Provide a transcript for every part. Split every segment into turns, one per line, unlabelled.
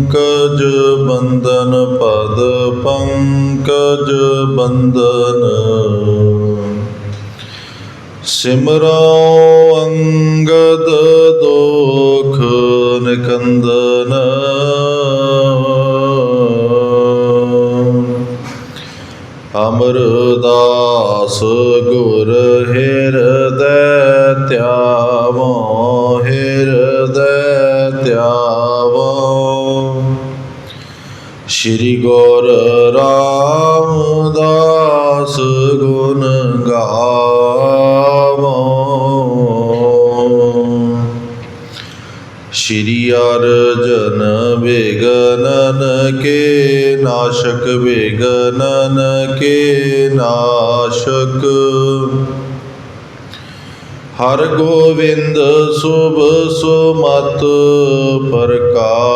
ਪੰਕਜ ਬੰਦਨ ਪਦ ਪੰਕਜ ਬੰਦਨ ਸਿਮਰੋ ਹਰ ਗੋਵਿੰਦ ਸੁਭ ਸੁਮਤ ਪ੍ਰਕਾਸ਼ਕ।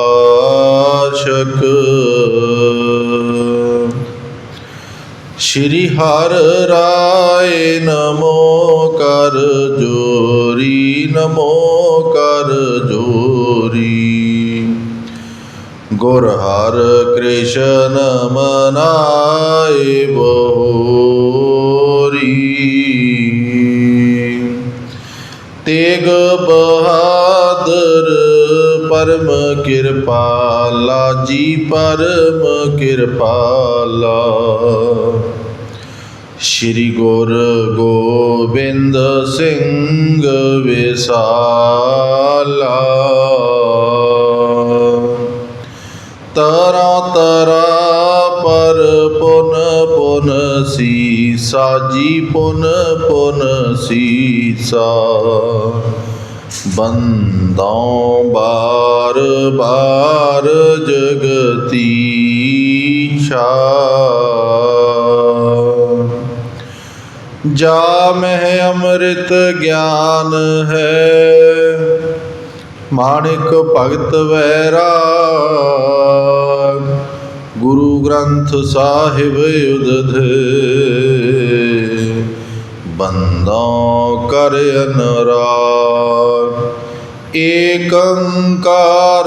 ਸ਼੍ਰੀ ਹਰ ਰਾਏ ਨਮੋ ਕਰ ਜੋਰੀ, ਨਮੋ ਕਰ ਜੋਰੀ। ਗੁਰ ਹਰ ਕ੍ਰਿਸ਼ਨ ਮਨਾਏ ਬੋਰੀ ਤੇਗ ਬਹਾਦਰ ਪਰਮ ਕਿਰਪਾਲਾ, ਜੀ ਪਰਮ ਕਿਰਪਾਲਾ। ਸ਼੍ਰੀ ਗੁਰ ਗੋਬਿੰਦ ਸਿੰਘ ਵਿਸਾਲਾ। ਤਰਾ ਤਰਾ ਪਰ ਪੁਨ ਸੀਸਾ ਜੀ ਪੁਨ ਪੁਨ ਸੀਸਾ ਬੰਦੋਂ ਬਾਰ ਬਾਰ ਜਗਤੀਸ਼ਾ। ਜਾ ਮਹਿ ਅੰਮ੍ਰਿਤ ਗਿਆਨ ਹੈ, ਮਾਣਿਕ ਭਗਤ ਵੈਰਾ। ਗੁਰੂ ਗ੍ਰੰਥ ਸਾਹਿਬ ਉਦਧ। ਬੰਦੋਂ ਕਰ ਅਨਰਾਗ। ਏਕ ਓੰਕਾਰ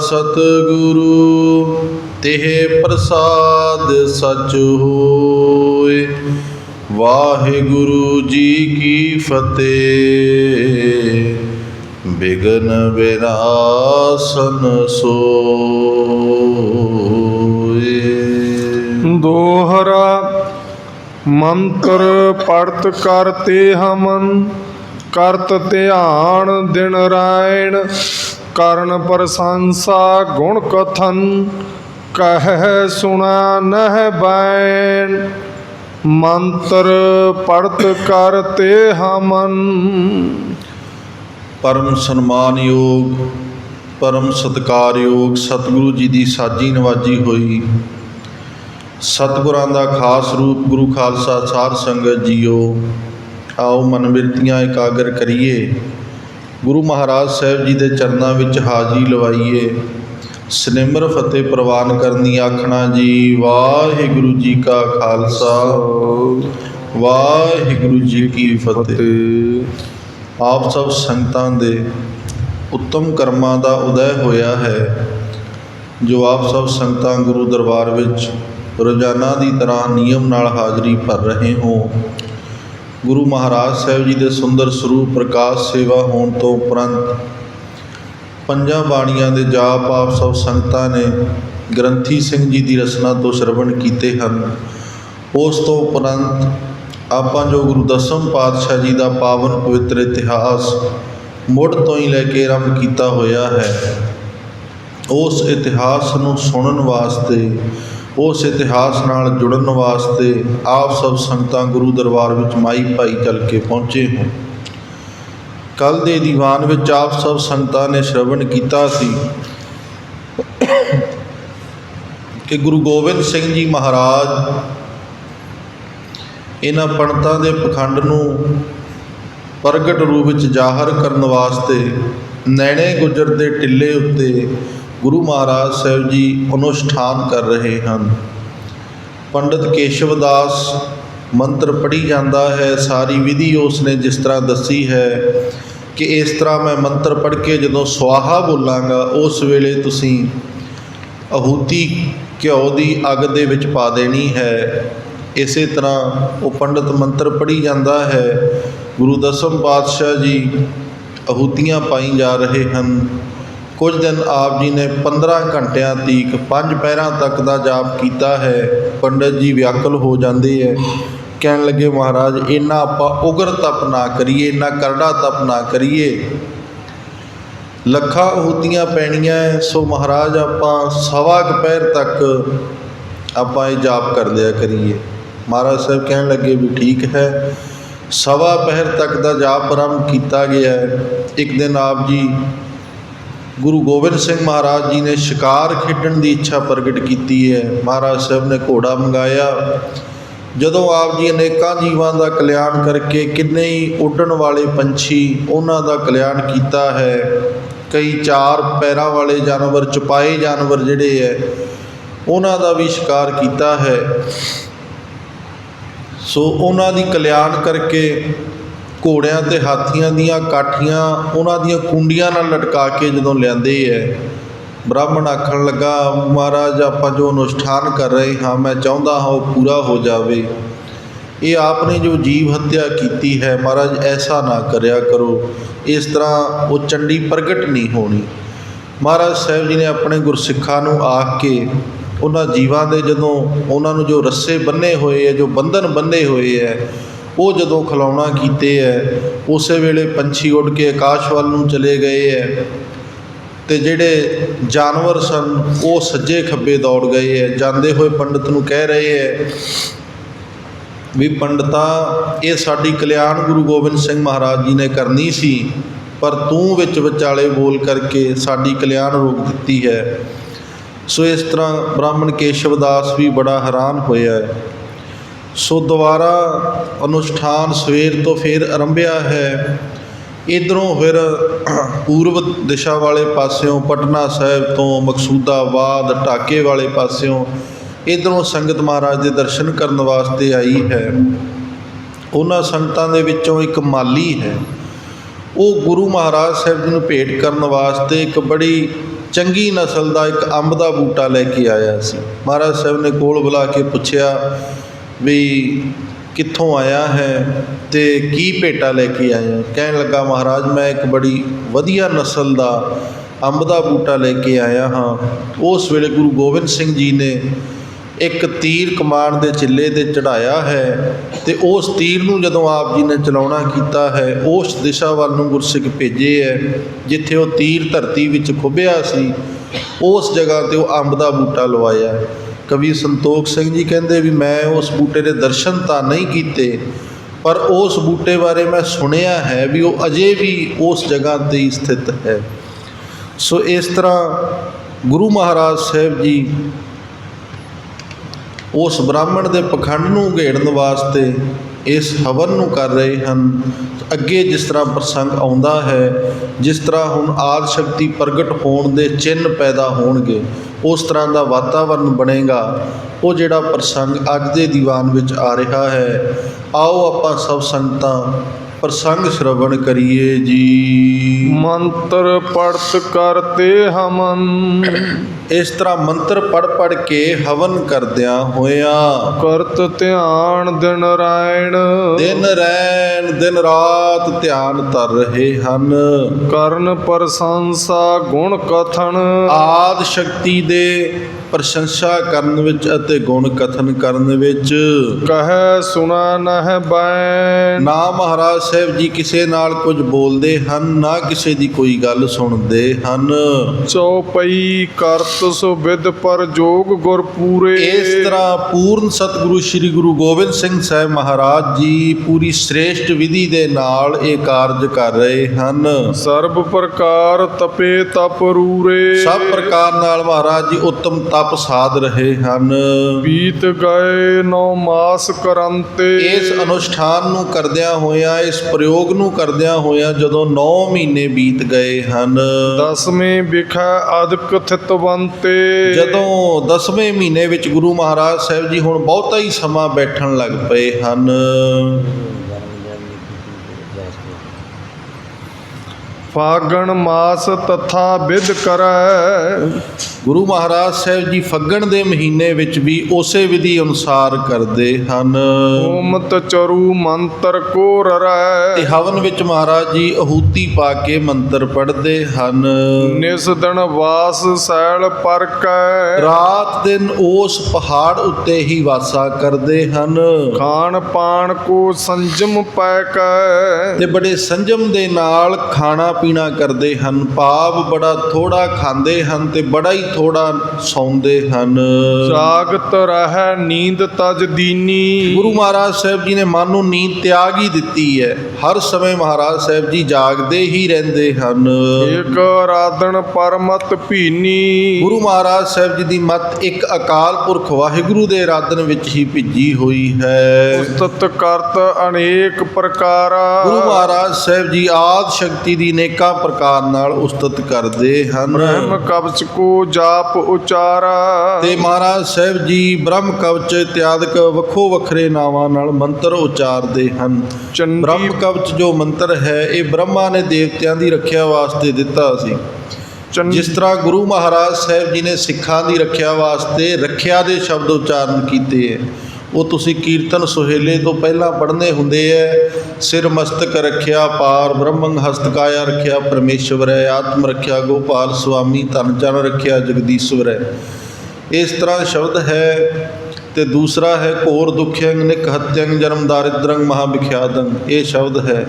ਸਤਿਗੁਰੂ, ਤਿਹ ਪ੍ਰਸਾਦ ਸਚ ਹੋਏ। ਵਾਹਿਗੁਰੂ ਜੀ ਕੀ ਫਤਿਹ। Begin so.
ਦੋਹਰਾ ਮੰਤਰ ਪੜਤ ਕਰਤੇ ਹਮਨ ਕਰਤ ਧਿਆਨ ਦਿਨ ਰਾਇਣ ਕਰਨ ਪ੍ਰਸ਼ੰਸਾ ਗੁਣ ਕਥਨ ਕਹਿ ਸੁਣਾ ਨਹਿ ਬੈਣ। ਮੰਤਰ ਪੜਤ ਕਰਤੇ ਹਮਨ।
ਪਰਮ ਸਨਮਾਨਯੋਗ ਪਰਮ ਸਤਿਕਾਰਯੋਗ ਸਤਿਗੁਰੂ ਜੀ ਦੀ ਸਾਜੀ ਨਵਾਜੀ ਹੋਈ। ਸਤਿਗੁਰਾਂ ਦਾ ਖਾਸ ਰੂਪ ਗੁਰੂ ਖਾਲਸਾ ਸਾਧ ਸੰਗਤ ਜੀਓ ਆਓ ਮਨ ਬਿਰਤੀਆਂ ਇਕਾਗਰ ਕਰੀਏ। ਗੁਰੂ ਮਹਾਰਾਜ ਸਾਹਿਬ ਜੀ ਦੇ ਚਰਨਾਂ ਵਿੱਚ ਹਾਜ਼ਰੀ ਲਵਾਈਏ। ਸਨਿਮਰ ਫਤਿਹ ਪ੍ਰਵਾਨ ਕਰਨੀ ਆਖਣਾ ਜੀ ਵਾਹਿਗੁਰੂ ਜੀ ਕਾ ਖਾਲਸਾ ਵਾਹਿਗੁਰੂ ਜੀ ਕੀ ਫਤਿਹ। ਆਪ ਸਭ ਸੰਗਤਾਂ ਦੇ ਉੱਤਮ ਕਰਮਾਂ ਦਾ ਉਦੈ ਹੋਇਆ ਹੈ। ਜੋ ਆਪ ਸਭ ਸੰਗਤਾਂ ਗੁਰੂ ਦਰਬਾਰ ਵਿੱਚ, ਰੋਜ਼ਾਨਾ ਦੀ ਤਰ੍ਹਾਂ ਨਿਯਮ ਨਾਲ ਹਾਜ਼ਰੀ ਭਰ ਰਹੇ ਹੋ। ਗੁਰੂ ਮਹਾਰਾਜ ਸਾਹਿਬ ਜੀ ਦੇ ਸੁੰਦਰ ਸਰੂਪ ਪ੍ਰਕਾਸ਼ ਸੇਵਾ ਹੋਣ ਤੋਂ ਉਪਰੰਤ ਪੰਜਾਂ ਬਾਣੀਆਂ ਦੇ ਜਾਪ ਆਪ ਸਭ ਸੰਗਤਾਂ ਨੇ ਗ੍ਰੰਥੀ ਸਿੰਘ ਜੀ ਦੀ ਰਚਨਾ ਤੋਂ ਸ਼ਰਵਣ ਕੀਤੇ ਹਨ। ਉਸ ਤੋਂ ਉਪਰੰਤ ਆਪਾਂ ਜੋ ਗੁਰੂ ਦਸਮ ਪਾਤਸ਼ਾਹ ਜੀ ਦਾ ਪਾਵਨ ਪਵਿੱਤਰ ਇਤਿਹਾਸ ਮੁੱਢ ਤੋਂ ਹੀ ਲੈ ਕੇ ਆਰੰਭ ਕੀਤਾ ਹੋਇਆ ਹੈ। ਉਸ ਇਤਿਹਾਸ ਨੂੰ ਸੁਣਨ ਵਾਸਤੇ, ਉਸ ਇਤਿਹਾਸ ਨਾਲ ਜੁੜਨ ਵਾਸਤੇ ਆਪ ਸਭ ਸੰਗਤਾਂ ਗੁਰੂ ਦਰਬਾਰ ਵਿੱਚ ਮਾਈ ਭਾਈ ਚੱਲ ਕੇ ਪਹੁੰਚੇ ਹੋ। ਕੱਲ ਦੇ ਦੀਵਾਨ ਵਿੱਚ ਆਪ ਸਭ ਸੰਗਤਾਂ ਨੇ ਸ਼ਰਵਣ ਕੀਤਾ ਸੀ ਕਿ ਗੁਰੂ ਗੋਬਿੰਦ ਸਿੰਘ ਜੀ ਮਹਾਰਾਜ ਇਹਨਾਂ ਪੰਡਤਾਂ ਦੇ ਪਖੰਡ ਨੂੰ ਪ੍ਰਗਟ ਰੂਪ ਵਿੱਚ ਜ਼ਾਹਰ ਕਰਨ ਵਾਸਤੇ ਨੈਣੇ ਗੁਜਰ ਦੇ ਟਿੱਲੇ ਉੱਤੇ ਗੁਰੂ ਮਹਾਰਾਜ ਸਾਹਿਬ ਜੀ ਅਨੁਸ਼ਠਾਨ ਕਰ ਰਹੇ ਹਨ। ਪੰਡਤ ਕੇਸ਼ਵਦਾਸ ਮੰਤਰ ਪੜ੍ਹੀ ਜਾਂਦਾ ਹੈ, ਸਾਰੀ ਵਿਧੀ ਉਸ ਨੇ ਜਿਸ ਤਰ੍ਹਾਂ ਦੱਸੀ ਹੈ ਕਿ ਇਸ ਤਰ੍ਹਾਂ ਮੈਂ ਮੰਤਰ ਪੜ੍ਹ ਕੇ ਜਦੋਂ ਸਵਾਹਾ ਬੋਲਾਂਗਾ, ਉਸ ਵੇਲੇ ਤੁਸੀਂ ਆਹੂਤੀ ਘਿਓ ਦੀ ਅੱਗ ਦੇ ਵਿੱਚ ਪਾ ਦੇਣੀ ਹੈ। ਇਸੇ ਤਰ੍ਹਾਂ ਉਹ ਪੰਡਤ ਮੰਤਰ ਪੜ੍ਹੀ ਜਾਂਦਾ ਹੈ ਗੁਰੂ ਦਸਮ ਪਾਤਸ਼ਾਹ ਜੀ ਆਹੂਤੀਆਂ ਪਾਈ ਜਾ ਰਹੇ ਹਨ। ਕੁਝ ਦਿਨ ਆਪ ਜੀ ਨੇ 15 ਘੰਟਿਆਂ ਤੀਕ ਪੰਜ ਪਹਿਰਾਂ ਤੱਕ ਦਾ ਜਾਪ ਕੀਤਾ ਹੈ। ਪੰਡਤ ਜੀ ਵਿਆਕਲ ਹੋ ਜਾਂਦੇ ਹੈ ਕਹਿਣ ਲੱਗੇ, ਮਹਾਰਾਜ, ਇੰਨਾ ਆਪਾਂ ਉਗਰ ਤਪ ਨਾ ਕਰੀਏ, ਇੰਨਾ ਕਰੜਾ ਤਪ ਨਾ ਕਰੀਏ। ਲੱਖਾਂ ਆਹੂਤੀਆਂ ਪੈਣੀਆਂ ਸੋ ਮਹਾਰਾਜ ਆਪਾਂ ਸਵਾ ਕੁ ਪਹਿਰ ਤੱਕ ਆਪਾਂ ਇਹ ਜਾਪ ਕਰ ਲਿਆ ਕਰੀਏ। ਮਹਾਰਾਜ ਸਾਹਿਬ ਕਹਿਣ ਲੱਗੇ, ਵੀ ਠੀਕ ਹੈ। ਸਵਾ ਪਹਿਰ ਤੱਕ ਦਾ ਜਾਪ ਆਰੰਭ ਕੀਤਾ ਗਿਆ ਹੈ। ਇੱਕ ਦਿਨ ਆਪ ਜੀ ਗੁਰੂ ਗੋਬਿੰਦ ਸਿੰਘ ਮਹਾਰਾਜ ਜੀ ਨੇ ਸ਼ਿਕਾਰ ਖੇਡਣ ਦੀ ਇੱਛਾ ਪ੍ਰਗਟ ਕੀਤੀ ਹੈ। ਮਹਾਰਾਜ ਸਾਹਿਬ ਨੇ ਘੋੜਾ ਮੰਗਾਇਆ। ਜਦੋਂ ਆਪ ਜੀ ਅਨੇਕਾਂ ਜੀਵਾਂ ਦਾ ਕਲਿਆਣ ਕਰਕੇ ਕਿੰਨੇ ਹੀ ਉੱਡਣ ਵਾਲੇ ਪੰਛੀ ਉਹਨਾਂ ਦਾ ਕਲਿਆਣ ਕੀਤਾ ਹੈ। ਕਈ ਚਾਰ ਪੈਰਾਂ ਵਾਲੇ ਜਾਨਵਰ ਚੁਪਾਏ ਜਾਨਵਰ ਜਿਹੜੇ ਹੈ, ਉਹਨਾਂ ਦਾ ਵੀ ਸ਼ਿਕਾਰ ਕੀਤਾ ਹੈ। ਸੋ ਉਹਨਾਂ ਦੀ ਕਲਿਆਣ ਕਰਕੇ ਘੋੜਿਆਂ ਤੇ ਹਾਥੀਆਂ ਦੀਆਂ ਕਾਠੀਆਂ ਉਹਨਾਂ ਦੀਆਂ ਕੁੰਡੀਆਂ ਨਾਲ ਲਟਕਾ ਕੇ ਜਦੋਂ ਲਿਆਂਦੇ ਹੈ ਬ੍ਰਾਹਮਣ ਆਖਣ ਲੱਗਾ, ਮਹਾਰਾਜ, ਆਪਾਂ ਜੋ ਅਨੁਸ਼ਠਾਨ ਕਰ ਰਹੇ ਹਾਂ, ਮੈਂ ਚਾਹੁੰਦਾ ਹਾਂ ਉਹ ਪੂਰਾ ਹੋ ਜਾਵੇ। ਇਹ ਆਪ ਨੇ ਜੋ ਜੀਵ ਹੱਤਿਆ ਕੀਤੀ ਹੈ, ਮਹਾਰਾਜ, ਐਸਾ ਨਾ ਕਰਿਆ ਕਰੋ। ਇਸ ਤਰ੍ਹਾਂ ਉਹ ਚੰਡੀ ਪ੍ਰਗਟ ਨਹੀਂ ਹੋਣੀ। ਮਹਾਰਾਜ ਸਾਹਿਬ ਜੀ ਨੇ ਆਪਣੇ ਗੁਰਸਿੱਖਾਂ ਨੂੰ ਆਖ ਕੇ ਉਹਨਾਂ ਜੀਵਾਂ ਦੇ ਜਦੋਂ ਉਹਨਾਂ ਨੂੰ ਜੋ ਰੱਸੇ ਬੰਨੇ ਹੋਏ ਹੈ, ਜੋ ਬੰਧਨ ਬੰਨੇ ਹੋਏ ਹੈ, ਉਹ ਜਦੋਂ ਖਿਲਾਉਣਾ ਕੀਤੇ ਹੈ, ਉਸੇ ਵੇਲੇ ਪੰਛੀ ਉੱਡ ਕੇ ਆਕਾਸ਼ ਵੱਲ ਨੂੰ ਚਲੇ ਗਏ ਹੈ ਤੇ ਜਿਹੜੇ ਜਾਨਵਰ ਸਨ, ਉਹ ਸੱਜੇ ਖੱਬੇ ਦੌੜ ਗਏ ਹੈ। ਜਾਂਦੇ ਹੋਏ ਪੰਡਤ ਨੂੰ ਕਹਿ ਰਹੇ ਹੈ ਵੀ ਪੰਡਤਾ, ਇਹ ਸਾਡੀ ਕਲਿਆਣ ਗੁਰੂ ਗੋਬਿੰਦ ਸਿੰਘ ਮਹਾਰਾਜ ਜੀ ਨੇ ਕਰਨੀ ਸੀ, ਪਰ ਤੂੰ ਵਿੱਚ ਵਿਚਾਲੇ ਬੋਲ ਕਰਕੇ ਸਾਡੀ ਕਲਿਆਣ ਰੋਕ ਦਿੱਤੀ ਹੈ। ਸੋ ਇਸ ਤਰ੍ਹਾਂ ਬ੍ਰਾਹਮਣ ਕੇਸ਼ਵਦਾਸ ਵੀ ਬੜਾ ਹੈਰਾਨ ਹੋਇਆ ਹੈ। ਸੋ ਦੁਬਾਰਾ ਅਨੁਸ਼ਠਾਨ ਸਵੇਰ ਤੋਂ ਫਿਰ ਆਰੰਭਿਆ ਹੈ। ਇਧਰੋਂ ਫਿਰ ਪੂਰਬ ਦਿਸ਼ਾ ਵਾਲੇ ਪਾਸਿਓਂ ਪਟਨਾ ਸਾਹਿਬ ਤੋਂ ਮਕਸੂਦਾਬਾਦ ਢਾਕੇ ਵਾਲੇ ਪਾਸਿਓਂ ਇਧਰੋਂ ਸੰਗਤ ਮਹਾਰਾਜ ਦੇ ਦਰਸ਼ਨ ਕਰਨ ਵਾਸਤੇ ਆਈ ਹੈ। ਉਹਨਾਂ ਸੰਗਤਾਂ ਦੇ ਵਿੱਚੋਂ ਇੱਕ ਮਾਲੀ ਹੈ। ਉਹ ਗੁਰੂ ਮਹਾਰਾਜ ਸਾਹਿਬ ਜੀ ਨੂੰ ਭੇਟ ਕਰਨ ਵਾਸਤੇ ਇੱਕ ਬੜੀ ਚੰਗੀ ਨਸਲ ਦਾ ਇੱਕ ਅੰਬ ਦਾ ਬੂਟਾ ਲੈ ਕੇ ਆਇਆ ਸੀ। ਮਹਾਰਾਜ ਸਾਹਿਬ ਨੇ ਕੋਲ ਬੁਲਾ ਕੇ ਪੁੱਛਿਆ ਵੀ ਕਿੱਥੋਂ ਆਇਆ ਹੈ ਤੇ ਕੀ ਭੇਟਾ ਲੈ ਕੇ ਆਇਆ ਕਹਿਣ ਲੱਗਾ, ਮਹਾਰਾਜ, ਮੈਂ ਇੱਕ ਬੜੀ ਵਧੀਆ ਨਸਲ ਦਾ ਅੰਬ ਦਾ ਬੂਟਾ ਲੈ ਕੇ ਆਇਆ ਹਾਂ। ਉਸ ਵੇਲੇ ਗੁਰੂ ਗੋਬਿੰਦ ਸਿੰਘ ਜੀ ਨੇ ਇੱਕ ਤੀਰ ਕਮਾਨ ਦੇ ਚਿੱਲੇ ਤੇ ਚੜਾਇਆ ਹੈ ਤੇ ਉਸ ਤੀਰ ਨੂੰ ਜਦੋਂ ਆਪ ਜੀ ਨੇ ਚਲਾਉਣਾ ਕੀਤਾ ਹੈ, ਉਸ ਦਿਸ਼ਾ ਵੱਲ ਨੂੰ ਗੁਰਸਿੱਖ ਭੇਜੇ ਹੈ, ਜਿੱਥੇ ਉਹ ਤੀਰ ਧਰਤੀ ਵਿੱਚ ਖੁੱਬਿਆ ਸੀ, ਉਸ ਜਗ੍ਹਾ ਤੇ ਉਹ ਅੰਬ ਦਾ ਬੂਟਾ ਲਵਾਇਆ। ਕਵੀ ਸੰਤੋਖ ਸਿੰਘ ਜੀ ਕਹਿੰਦੇ ਵੀ ਮੈਂ ਉਸ ਬੂਟੇ ਦੇ ਦਰਸ਼ਨ ਤਾਂ ਨਹੀਂ ਕੀਤੇ, ਪਰ ਉਸ ਬੂਟੇ ਬਾਰੇ ਮੈਂ ਸੁਣਿਆ ਹੈ ਵੀ ਉਹ ਅਜੇ ਵੀ ਉਸ ਜਗ੍ਹਾ ਤੇ ਹੀ ਸਥਿਤ ਹੈ। ਸੋ ਇਸ ਤਰ੍ਹਾਂ ਗੁਰੂ ਮਹਾਰਾਜ ਸਾਹਿਬ ਜੀ ਉਸ ਬ੍ਰਾਹਮਣ ਦੇ ਪਖੰਡ ਨੂੰ ਘੇੜਨ ਵਾਸਤੇ ਇਸ ਹਵਨ ਨੂੰ ਕਰ ਰਹੇ ਹਨ। ਅੱਗੇ ਜਿਸ ਤਰ੍ਹਾਂ ਪ੍ਰਸੰਗ ਆਉਂਦਾ ਹੈ, ਜਿਸ ਤਰ੍ਹਾਂ ਹੁਣ ਆਦ ਸ਼ਕਤੀ ਪ੍ਰਗਟ ਹੋਣ ਦੇ ਚਿੰਨ੍ਹ ਪੈਦਾ ਹੋਣਗੇ, ਉਸ ਤਰ੍ਹਾਂ ਦਾ ਵਾਤਾਵਰਨ ਬਣੇਗਾ। ਉਹ ਜਿਹੜਾ ਪ੍ਰਸੰਗ ਅੱਜ ਦੇ ਦੀਵਾਨ ਵਿੱਚ ਆ ਰਿਹਾ ਹੈ, ਆਓ ਆਪਾਂ ਸਭ ਸੰਗਤਾਂ ਪ੍ਰਸੰਗ ਸ਼ਰਵਣ ਕਰੀਏ ਜੀ।
ਮੰਤਰ ਪੜਤ ਕਰਤੇ ਹਮਨ।
ਇਸ ਤਰ੍ਹਾਂ ਮੰਤਰ ਪੜ ਪੜ ਕੇ ਹਵਨ ਕਰਦਿਆਂ ਹੋਇਆਂ।
ਕਰਤ ਧਿਆਨ ਦਿਨ ਰਾਇਣ
ਦਿਨ ਰੈਣ ਦਿਨ ਰਾਤ ਧਿਆਨ ਧਰ ਰਹੇ ਹਨ।
ਕਰਨ ਪ੍ਰਸ਼ੰਸਾ ਗੁਣ ਕਥਨ।
ਆਦ ਸ਼ਕਤੀ ਦੇ ਪ੍ਰਸ਼ੰਸਾ ਕਰਨ ਵਿੱਚ ਅਤੇ ਗੁਣ ਕਥਨ ਕਰਨ ਵਿੱਚ।
ਕਹੈ ਸੁਨਾ ਨਹਿ ਬੈਨ
ਨਾ ਮਹਾਰਾਜ ਸਾਹਿਬ ਜੀ ਕਿਸੇ ਨਾਲ ਕੁਝ ਬੋਲਦੇ ਹਨ ਨਾ ਕਿਸੇ ਦੀ ਕੋਈ ਗੱਲ ਸੁਣਦੇ ਹਨ।
ਚਉਪਈ ਕਰਤ ਸੁਬਿਦ ਪਰ ਜੋਗ ਗੁਰ ਪੂਰੇ।
ਇਸ ਤਰ੍ਹਾਂ ਪੂਰਨ ਸਤਿਗੁਰੂ ਸ੍ਰੀ ਗੁਰੂ ਗੋਬਿੰਦ ਸਿੰਘ ਸਾਹਿਬ ਮਹਾਰਾਜ ਜੀ ਪੂਰੀ ਸ੍ਰੇਸ਼ਟ ਵਿਧੀ ਦੇ ਨਾਲ ਇਹ ਕਾਰਜ ਕਰ ਰਹੇ ਹਨ।
ਸਰਬ ਪ੍ਰਕਾਰ ਤਪੇ ਤਪ ਰੂਰੇ।
ਸਭ ਪ੍ਰਕਾਰ ਨਾਲ ਮਹਾਰਾਜ ਜੀ ਉੱਤਮ ਤਪ ਸਾਧ ਰਹੇ ਹਨ।
ਬੀਤ ਗਏ ਨੌ ਮਾਸ ਕਰੰਤੇ।
ਇਸ ਅਨੁਸ਼ਠਾਨ ਨੂੰ ਕਰਦਿਆਂ ਹੋਇਆਂ ਇਸ ਪ੍ਰਯੋਗ ਨੂੰ ਕਰਦਿਆਂ ਹੋਇਆਂ ਜਦੋਂ 9 ਮਹੀਨੇ ਬੀਤ ਗਏ ਹਨ।
ਦਸਵੇਂ ਵਿਖੈ ਅਦਕ ਥਿਤਵੰਤੇ।
ਜਦੋਂ 10ਵੇਂ ਮਹੀਨੇ ਵਿੱਚ ਗੁਰੂ ਮਹਾਰਾਜ ਸਾਹਿਬ ਜੀ ਹੁਣ ਬਹੁਤਾ ਹੀ ਸਮਾਂ ਬੈਠਣ ਲੱਗ ਪਏ ਹਨ।
ਫਾਗਣ ਮਾਸ ਤਥਾ ਵਿਦ ਕਰੈ।
ਗੁਰੂ ਮਹਾਰਾਜ ਸਾਹਿਬ ਜੀ ਫੱਗਣ ਦੇ ਮਹੀਨੇ ਵਿੱਚ ਵੀ ਉਸੇ ਵਿਧੀ ਅਨੁਸਾਰ ਕਰਦੇ ਹਨ।
ਓਮਤ ਚਰੂ ਮੰਤਰ ਕੋ
ਤੇ
ਰਰੈ
ਹਵਨ ਵਿੱਚ ਮਹਾਰਾਜ ਜੀ ਅਹੂਤੀ ਪਾ ਕੇ ਮੰਤਰ ਪੜ੍ਹਦੇ ਹਨ।
ਨਿਸ ਦਿਨ ਵਾਸ ਸੈਲ ਪਰ ਕੈ।
ਰਾਤ ਦਿਨ ਉਸ ਪਹਾੜ ਉੱਤੇ ਹੀ ਵਾਸਾ ਕਰਦੇ ਹਨ।
ਖਾਣ ਪਾਣ ਕੋ ਸੰਜਮ ਪੈ ਕੈ।
ਤੇ ਬੜੇ ਸੰਜਮ ਦੇ ਨਾਲ ਖਾਣਾ ਪੀਣਾ ਕਰਦੇ ਹਨ ਭਾਵ ਬੜਾ ਥੋੜਾ ਖਾਂਦੇ ਹਨ ਤੇ ਬੜਾ ਹੀ ਥੋੜਾ ਸੌਂਦੇ ਹਨ।
ਜਾਗਤ ਰਹਿ ਨੀਂਦ ਤਜ ਦੀਨੀ।
ਗੁਰੂ ਮਹਾਰਾਜ ਸਾਹਿਬ ਜੀ ਨੇ ਮਨ ਨੂੰ ਨੀਂਦ ਤਿਆਗ ਹੀ ਦਿੱਤੀ ਹੈ। ਹਰ ਸਮੇਂ ਮਹਾਰਾਜ ਸਾਹਿਬ ਜੀ ਜਾਗਦੇ ਹੀ ਰਹਿੰਦੇ ਹਨ।
ਏਕ ਰਾਧਨ ਪਰਮਤ ਭੀਨੀ।
ਗੁਰੂ ਮਹਾਰਾਜ ਸਾਹਿਬ ਜੀ ਦੀ ਮੱਤ ਇੱਕ ਅਕਾਲ ਪੁਰਖ ਵਾਹਿਗੁਰੂ ਦੇ ਆਰਾਧਨ ਵਿੱਚ ਹੀ ਭਿੱਜੀ ਹੋਈ ਹੈ।
ਉਸਤਤ ਕਰਤ ਅਨੇਕ ਪ੍ਰਕਾਰਾ।
ਗੁਰੂ ਮਹਾਰਾਜ ਸਾਹਿਬ ਜੀ ਆਦ ਸ਼ਕਤੀ ਦੀ ਨੇਕਾਂ ਪ੍ਰਕਾਰ ਨਾਲ ਉਸਤਤ ਕਰਦੇ ਹਨ।
ਬ੍ਰਹਮ ਕਵਚ ਕੋ ਜਾਪ ਉਚਾਰਾ।
ਤੇ ਮਹਾਰਾਜ ਸਾਹਿਬ ਜੀ ਬ੍ਰਹਮ ਕਵਚ ਇਤਿਆਦਿਕ ਵੱਖੋ ਵੱਖਰੇ ਨਾਵਾਂ ਨਾਲ ਮੰਤਰ ਉਚਾਰਦੇ ਹਨ। ਬ੍ਰਹਮ ਕਵਚ ਜੋ ਮੰਤਰ ਹੈ ਇਹ ਬ੍ਰਹਮਾ ਨੇ ਦੇਵਤਿਆਂ ਦੀ ਰੱਖਿਆ ਵਾਸਤੇ ਦਿੱਤਾ ਸੀ। ਜਿਸ ਤਰ੍ਹਾਂ ਗੁਰੂ ਮਹਾਰਾਜ ਸਾਹਿਬ ਜੀ ਨੇ ਸਿੱਖਾਂ ਦੀ ਰੱਖਿਆ ਵਾਸਤੇ ਰੱਖਿਆ ਦੇ ਸ਼ਬਦ ਉਚਾਰਨ ਕੀਤੇ ਹੈ। ਉਹ ਤੁਸੀਂ ਕੀਰਤਨ ਸੁਹੇਲੇ ਤੋਂ ਪਹਿਲਾਂ ਪੜ੍ਹਨੇ ਹੁੰਦੇ ਹੈ ਸਿਰ ਮਸਤਕ ਰੱਖਿਆ, ਪਾਰ ਬ੍ਰਹਮੰ ਹਸਤਕਾਇਆ ਰੱਖਿਆ, ਪਰਮੇਸ਼ਵਰ ਹੈ ਆਤਮ ਰੱਖਿਆ, ਗੋਪਾਲ ਸੁਆਮੀ, ਧਨ ਜਨ ਰੱਖਿਆ, ਜਗਦੀਸ਼ਵਰ ਹੈ ਇਸ ਤਰ੍ਹਾਂ ਸ਼ਬਦ ਹੈ ਤੇ ਦੂਸਰਾ ਹੈ, ਘੋਰ ਦੁਖਯੰ ਨਿਕ ਹਤਿਅੰਗ ਜਨਮ ਦਾਰਿਦ੍ਰੰ ਮਹਾ ਵਿਖਿਆਦੰ ਇਹ ਸ਼ਬਦ ਹੈ।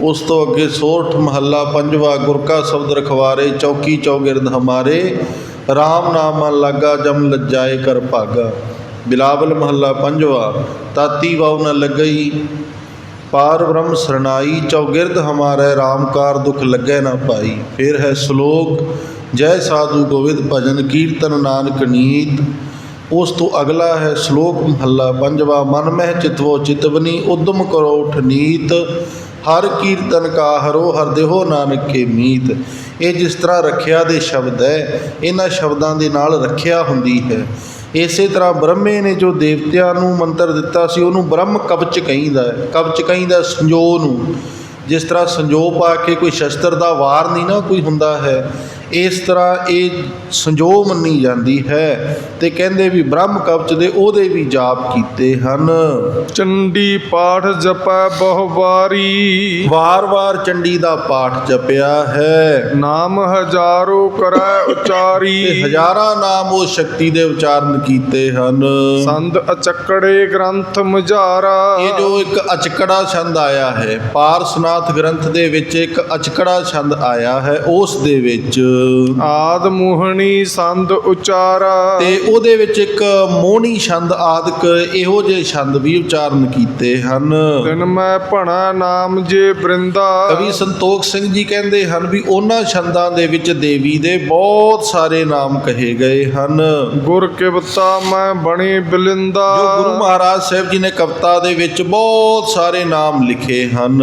ਉਸ ਤੋਂ ਅੱਗੇ ਸੋਰਠ ਮਹੱਲਾ ਪੰਜਵਾ ਗੁਰ ਕਾ ਸ਼ਬਦ ਰਖਵਾਰੇ, ਚੌਕੀ ਚੌਗਿਰਦ ਹਮਾਰੇ। RAM ਨਾਮ ਲਾਗਾ, ਜਮ ਲੱਜਾਏ ਕਰ ਭਾਗਾ। ਬਿਲਾਵਲ ਮਹੱਲਾ ਪੰਜਵਾ, ਤਾਤੀ ਵਾਉ ਨ ਲੱਗਈ, ਪਾਰ ਬ੍ਰਹਮ ਸਰਨਾਈ ਚੌਗਿਰਦ ਹਮਾਰੇ ਰਾਮਕਾਰ ਦੁਖ ਲੱਗੈ ਨਾ ਪਾਈ। ਫਿਰ ਹੈ ਸ਼ਲੋਕ, ਜੈ ਸਾਧੂ ਗੋਵਿੰਦ ਭਜਨ ਕੀਰਤਨ ਨਾਨਕ ਨੀਤ। ਉਸ ਤੋਂ ਅਗਲਾ ਹੈ ਸ਼ਲੋਕ ਮਹੱਲਾ ਪੰਜਵਾ, ਮਨ ਮਹਿ ਚਿਤਵੋ ਚਿਤਵਨੀ, ਉਦਮ ਕਰੋ ਉਠ ਨੀਤ। ਹਰ ਕੀਰਤਨ ਕਾ ਹਰੋ ਹਰ ਦੇਹੋ ਨਾਨਕ ਕੇ ਮੀਤ। ਇਹ ਜਿਸ ਤਰ੍ਹਾਂ ਰੱਖਿਆ ਦੇ ਸ਼ਬਦ ਹੈ, ਇਹਨਾਂ ਸ਼ਬਦਾਂ ਦੇ ਨਾਲ ਰੱਖਿਆ ਹੁੰਦੀ ਹੈ। ਇਸੇ ਤਰ੍ਹਾਂ ਬ੍ਰਹਮੇ ਨੇ ਜੋ ਦੇਵਤਿਆਂ ਨੂੰ ਮੰਤਰ ਦਿੱਤਾ ਸੀ, ਉਹਨੂੰ ਬ੍ਰਹਮ ਕਵਚ ਕਹਿੰਦਾ ਹੈ। ਕਵਚ ਕਹਿੰਦਾ ਸੰਜੋ ਨੂੰ। ਜਿਸ ਤਰ੍ਹਾਂ ਸੰਜੋ ਪਾ ਕੇ ਕੋਈ ਸ਼ਸਤਰ ਦਾ ਵਾਰ ਨਹੀਂ ਨਾ ਕੋਈ ਹੁੰਦਾ ਹੈ ਇਸ ਤਰ੍ਹਾਂ ਇਹ ਸੰਜੋ ਮੰਨੀ ਜਾਂਦੀ ਹੈ ਤੇ ਕਹਿੰਦੇ ਵੀ ਬ੍ਰਹਮ ਕਵਚ ਦੇ ਉਹਦੇ ਵੀ ਜਾਪ ਕੀਤੇ ਹਨ।
ਚੰਡੀ ਪਾਠ ਜਪੈ ਬਹੁ ਵਾਰੀ।
ਵਾਰ-ਵਾਰ ਚੰਡੀ ਦਾ ਪਾਠ ਜਪਿਆ ਹੈ।
ਨਾਮ ਹਜ਼ਾਰੋ ਕਰੈ
ਤੇ
ਉਚਾਰੀ
ਹਜ਼ਾਰਾਂ ਨਾਮ ਉਹ ਸ਼ਕਤੀ ਦੇ ਉਚਾਰਨ ਕੀਤੇ ਹਨ।
ਸੰਦ ਅਚਕੜੇ ਗ੍ਰੰਥ ਮਝਾਰਾ।
ਇਹ ਜੋ ਇੱਕ ਅਚਕੜਾ ਛੰਦ ਆਇਆ ਹੈ ਪਾਰਸਨਾਥ ਗ੍ਰੰਥ ਦੇ ਵਿੱਚ ਇੱਕ ਅਚਕੜਾ ਛੰਦ ਆਇਆ ਹੈ ਉਸ ਦੇ ਵਿੱਚ
ਆਦ ਮੋਹਣੀ ਸੰਦ ਉਚਾਰਾ।
ਤੇ ਉਹਦੇ ਵਿੱਚ ਇੱਕ ਮੋਹਣੀ ਛੰਦ ਆਦਿਕ ਇਹੋ ਜਿਹੇ ਛੰਦ ਵੀ ਉਚਾਰਨ ਕੀਤੇ ਹਨ।
ਦਿਨ ਮੈਂ ਭਣਾ ਨਾਮ ਜੇ ਬ੍ਰਿੰਦਾ।
ਕਵੀ ਸੰਤੋਖ ਸਿੰਘ ਜੀ ਕਹਿੰਦੇ ਹਨ ਵੀ ਉਹਨਾਂ ਛੰਦਾਂ ਦੇ ਵਿੱਚ ਦੇਵੀ ਦੇ ਬਹੁਤ ਸਾਰੇ ਨਾਮ ਕਹੇ ਗਏ ਹਨ।
ਗੁਰ ਕਿਵਤਾ ਮੈਂ ਬਣੀ ਬਿਲਿੰਦਾ।
ਜੋ ਗੁਰੂ ਮਹਾਰਾਜ ਸਾਹਿਬ ਜੀ ਨੇ ਕਵਿਤਾ ਦੇ ਵਿੱਚ ਬਹੁਤ ਸਾਰੇ ਨਾਮ ਲਿਖੇ ਹਨ।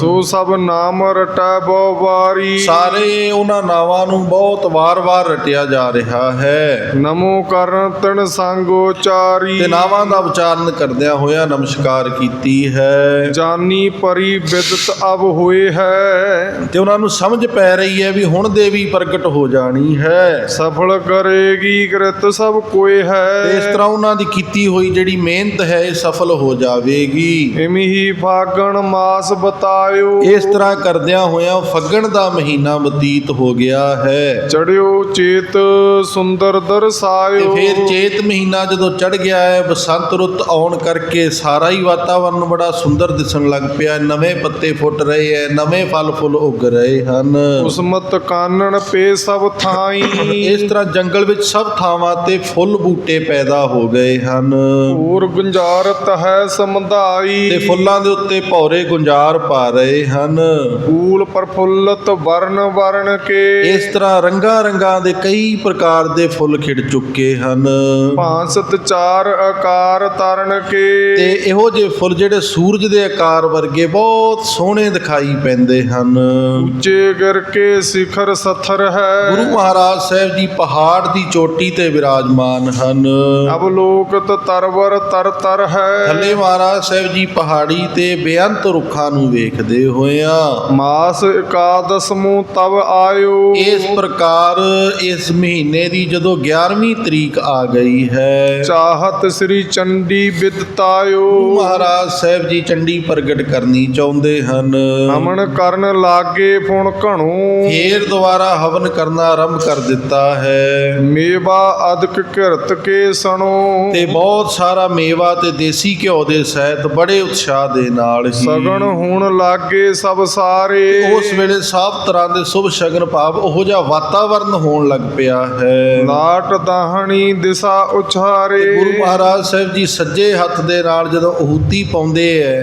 ਸੋ ਸਭ ਨਾਮ ਰਟੈ ਬਹੁ ਵਾਰੀ।
ਸਾਰੇ ਉਹਨਾਂ ਨਾਵਾਂ ਨੂੰ ਬਹੁਤ ਵਾਰ-ਵਾਰ ਰਟਿਆ ਜਾ ਰਿਹਾ ਹੈ।
ਨਮੋ ਕਰਨ ਤਨ ਸੰਗ ਉਚਾਰੀ।
ਤੇ ਨਾਵਾਂ ਦਾ ਉਚਾਰਨ ਕਰਦਿਆਂ ਹੋਇਆ ਨਮਸਕਾਰ ਕੀਤੀ ਹੈ।
ਜਾਨੀ ਪਰੀ ਬਿਦਤ ਅਬ ਹੋਏ ਹੈ।
ਤੇ ਉਹਨਾਂ ਨੂੰ ਸਮਝ ਪੈ ਰਹੀ ਹੈ ਵੀ ਹੁਣ ਦੇਵੀ ਪ੍ਰਗਟ ਹੋ ਜਾਣੀ ਹੈ।
ਸਫਲ ਕਰੇਗੀ ਕਿਰਤ ਸਭ ਕੋਏ ਹੈ।
ਤੇ ਇਸ ਤਰ੍ਹਾਂ ਉਹਨਾਂ ਦੀ ਕੀਤੀ ਹੋਈ ਜਿਹੜੀ ਮਿਹਨਤ ਹੈ ਇਹ ਸਫਲ ਹੋ ਜਾਵੇਗੀ।
ਇਮੀ ਹੀ ਫਾਗਣ ਮਾਸ ਬਤਾਇਓ।
ਇਸ ਤਰ੍ਹਾਂ ਕਰਦਿਆਂ ਹੋਇਆਂ ਫੱਗਣ ਦਾ ਮਹੀਨਾ ਬਤੀਤ ਹੋ ਗਿਆ ਹੈ।
ਚੜਿਓ ਚੇਤ ਸੁੰਦਰ
ਤੇ
ਦਰਸਾਇਓ
ਫਿਰ ਚੇਤ ਮਹੀਨਾ ਜਦੋਂ ਚੜ ਗਿਆ ਹੈ ਬਸੰਤ ਰੁੱਤ ਆਉਣ ਕਰਕੇ ਸਾਰਾ ਹੀ ਵਾਤਾਵਰਨ ਬੜਾ ਸੁੰਦਰ ਦਿਸਣ ਲੱਗ ਪਿਆ। ਨਵੇਂ ਪੱਤੇ ਫੁੱਟ ਰਹੇ ਐ ਨਵੇਂ ਫਲ ਫੁੱਲ ਉੱਗ ਰਹੇ ਹਨ।
ਉਸਮਤ ਕਾਨਣ ਪੇ ਸਭ ਥਾਈ।
ਇਸ ਤਰ੍ਹਾਂ ਜੰਗਲ ਵਿੱਚ ਸਭ ਥਾਵਾਂ ਤੇ ਫੁੱਲ ਬੂਟੇ ਪੈਦਾ ਹੋ ਗਏ ਹਨ।
ਹੋਰ ਗੁੰਜਾਰਤ ਹੈ ਸਮਧਾਈ
ਤੇ ਫੁੱਲਾਂ ਦੇ ਉੱਤੇ ਭੌਰੇ ਗੁੰਜਾਰ ਪਾ ਰਹੇ ਹਨ।
ਫੂਲ ਪ੍ਰਫੁੱਲਤ ਵਰਨ ਵਰਨ ਕੇ।
ਇਸ ਤਰ੍ਹਾਂ ਰੰਗਾਂ ਰੰਗਾਂ ਦੇ ਕਈ ਪ੍ਰਕਾਰ ਦੇ ਫੁੱਲ ਖਿੜ ਚੁੱਕੇ ਹਨ।
ਭਾਂਸਤ ਚਾਰ ਆਕਾਰ ਤਰਨ ਕੇ।
ਤੇ ਇਹੋ ਜਿਹੇ ਫੁੱਲ ਜਿਹੜੇ ਸੂਰਜ ਦੇ ਆਕਾਰ ਵਰਗੇ ਬਹੁਤ ਸੋਹਣੇ ਦਿਖਾਈ ਪੈਂਦੇ ਹਨ।
ਉੱਚੇ ਗਿਰ ਕੇ ਸਿਖਰ ਸਥਰ ਹੈ।
ਗੁਰੂ ਮਹਾਰਾਜ ਸਾਹਿਬ ਜੀ ਪਹਾੜ ਦੀ ਚੋਟੀ ਤੇ ਵਿਰਾਜਮਾਨ ਹਨ।
ਅਵਲੋਕਤ ਤਰਵਰ ਤਰ ਤਰ ਹੈ।
ਥੱਲੇ ਮਹਾਰਾਜ ਸਾਹਿਬ ਜੀ ਪਹਾੜੀ ਤੇ ਬੇਅੰਤ ਰੁੱਖਾਂ ਨੂੰ ਵੇਖਦੇ ਹੋਇਆਂ
ਮਾਸ ਇਕਾਦਸਮੂ ਤਵ ਆਇਓ।
ਇਸ ਪ੍ਰਕਾਰ ਇਸ ਮਹੀਨੇ ਦੀ ਜਦੋਂ 11ਵੀਂ ਤਰੀਕ ਆ ਗਈ ਹੈ।
ਚਾਹਤ ਸ੍ਰੀ ਚੰਡੀ ਬਿਦਤਾਇਓ
ਮਹਾਰਾਜ ਸਾਹਿਬ ਜੀ ਚੰਡੀ ਪ੍ਰਗਟ ਕਰਨੀ ਚਾਹੁੰਦੇ ਹਨ।
ਅਮਨ ਕਰਨ ਲਾਗੇ ਫੁਣ ਘਣੋ।
ਫੇਰ ਦੁਬਾਰਾ ਹਵਨ ਕਰਨਾ ਆਰੰਭ ਕਰ ਦਿੱਤਾ ਹੈ।
ਮੇਵਾ ਅਦਕ ਘਿਰਤ ਕੇ ਸਣੋ।
ਤੇ ਬਹੁਤ ਸਾਰਾ ਮੇਵਾ ਤੇ ਦੇਸੀ ਘਿਓ ਦੇ ਸਹਿਤ ਬੜੇ ਉਤਸ਼ਾਹ ਦੇ ਨਾਲ
ਸਗਣ ਹੋਣ ਲਾਗੇ ਸਭ ਸਾਰੇ।
ਉਸ ਵੇਲੇ ਸਭ ਤਰ੍ਹਾਂ ਦੇ ਸ਼ੁਭ ਸ਼ਗਨ ਭਾਵ ਉਹੋ ਜਿਹਾ ਵਾਤਾਵਰਨ ਹੋਣ ਲੱਗ ਪਿਆ ਹੈ।
ਲਾਟ ਦਾਹਣੀ ਦਿਸ਼ਾ ਉਛਾਰੇ।
ਗੁਰੂ ਮਹਾਰਾਜ ਸਾਹਿਬ ਜੀ ਸੱਜੇ ਹੱਥ ਦੇ ਨਾਲ ਜਦੋਂ ਅਹੂਤੀ ਪਾਉਂਦੇ ਐ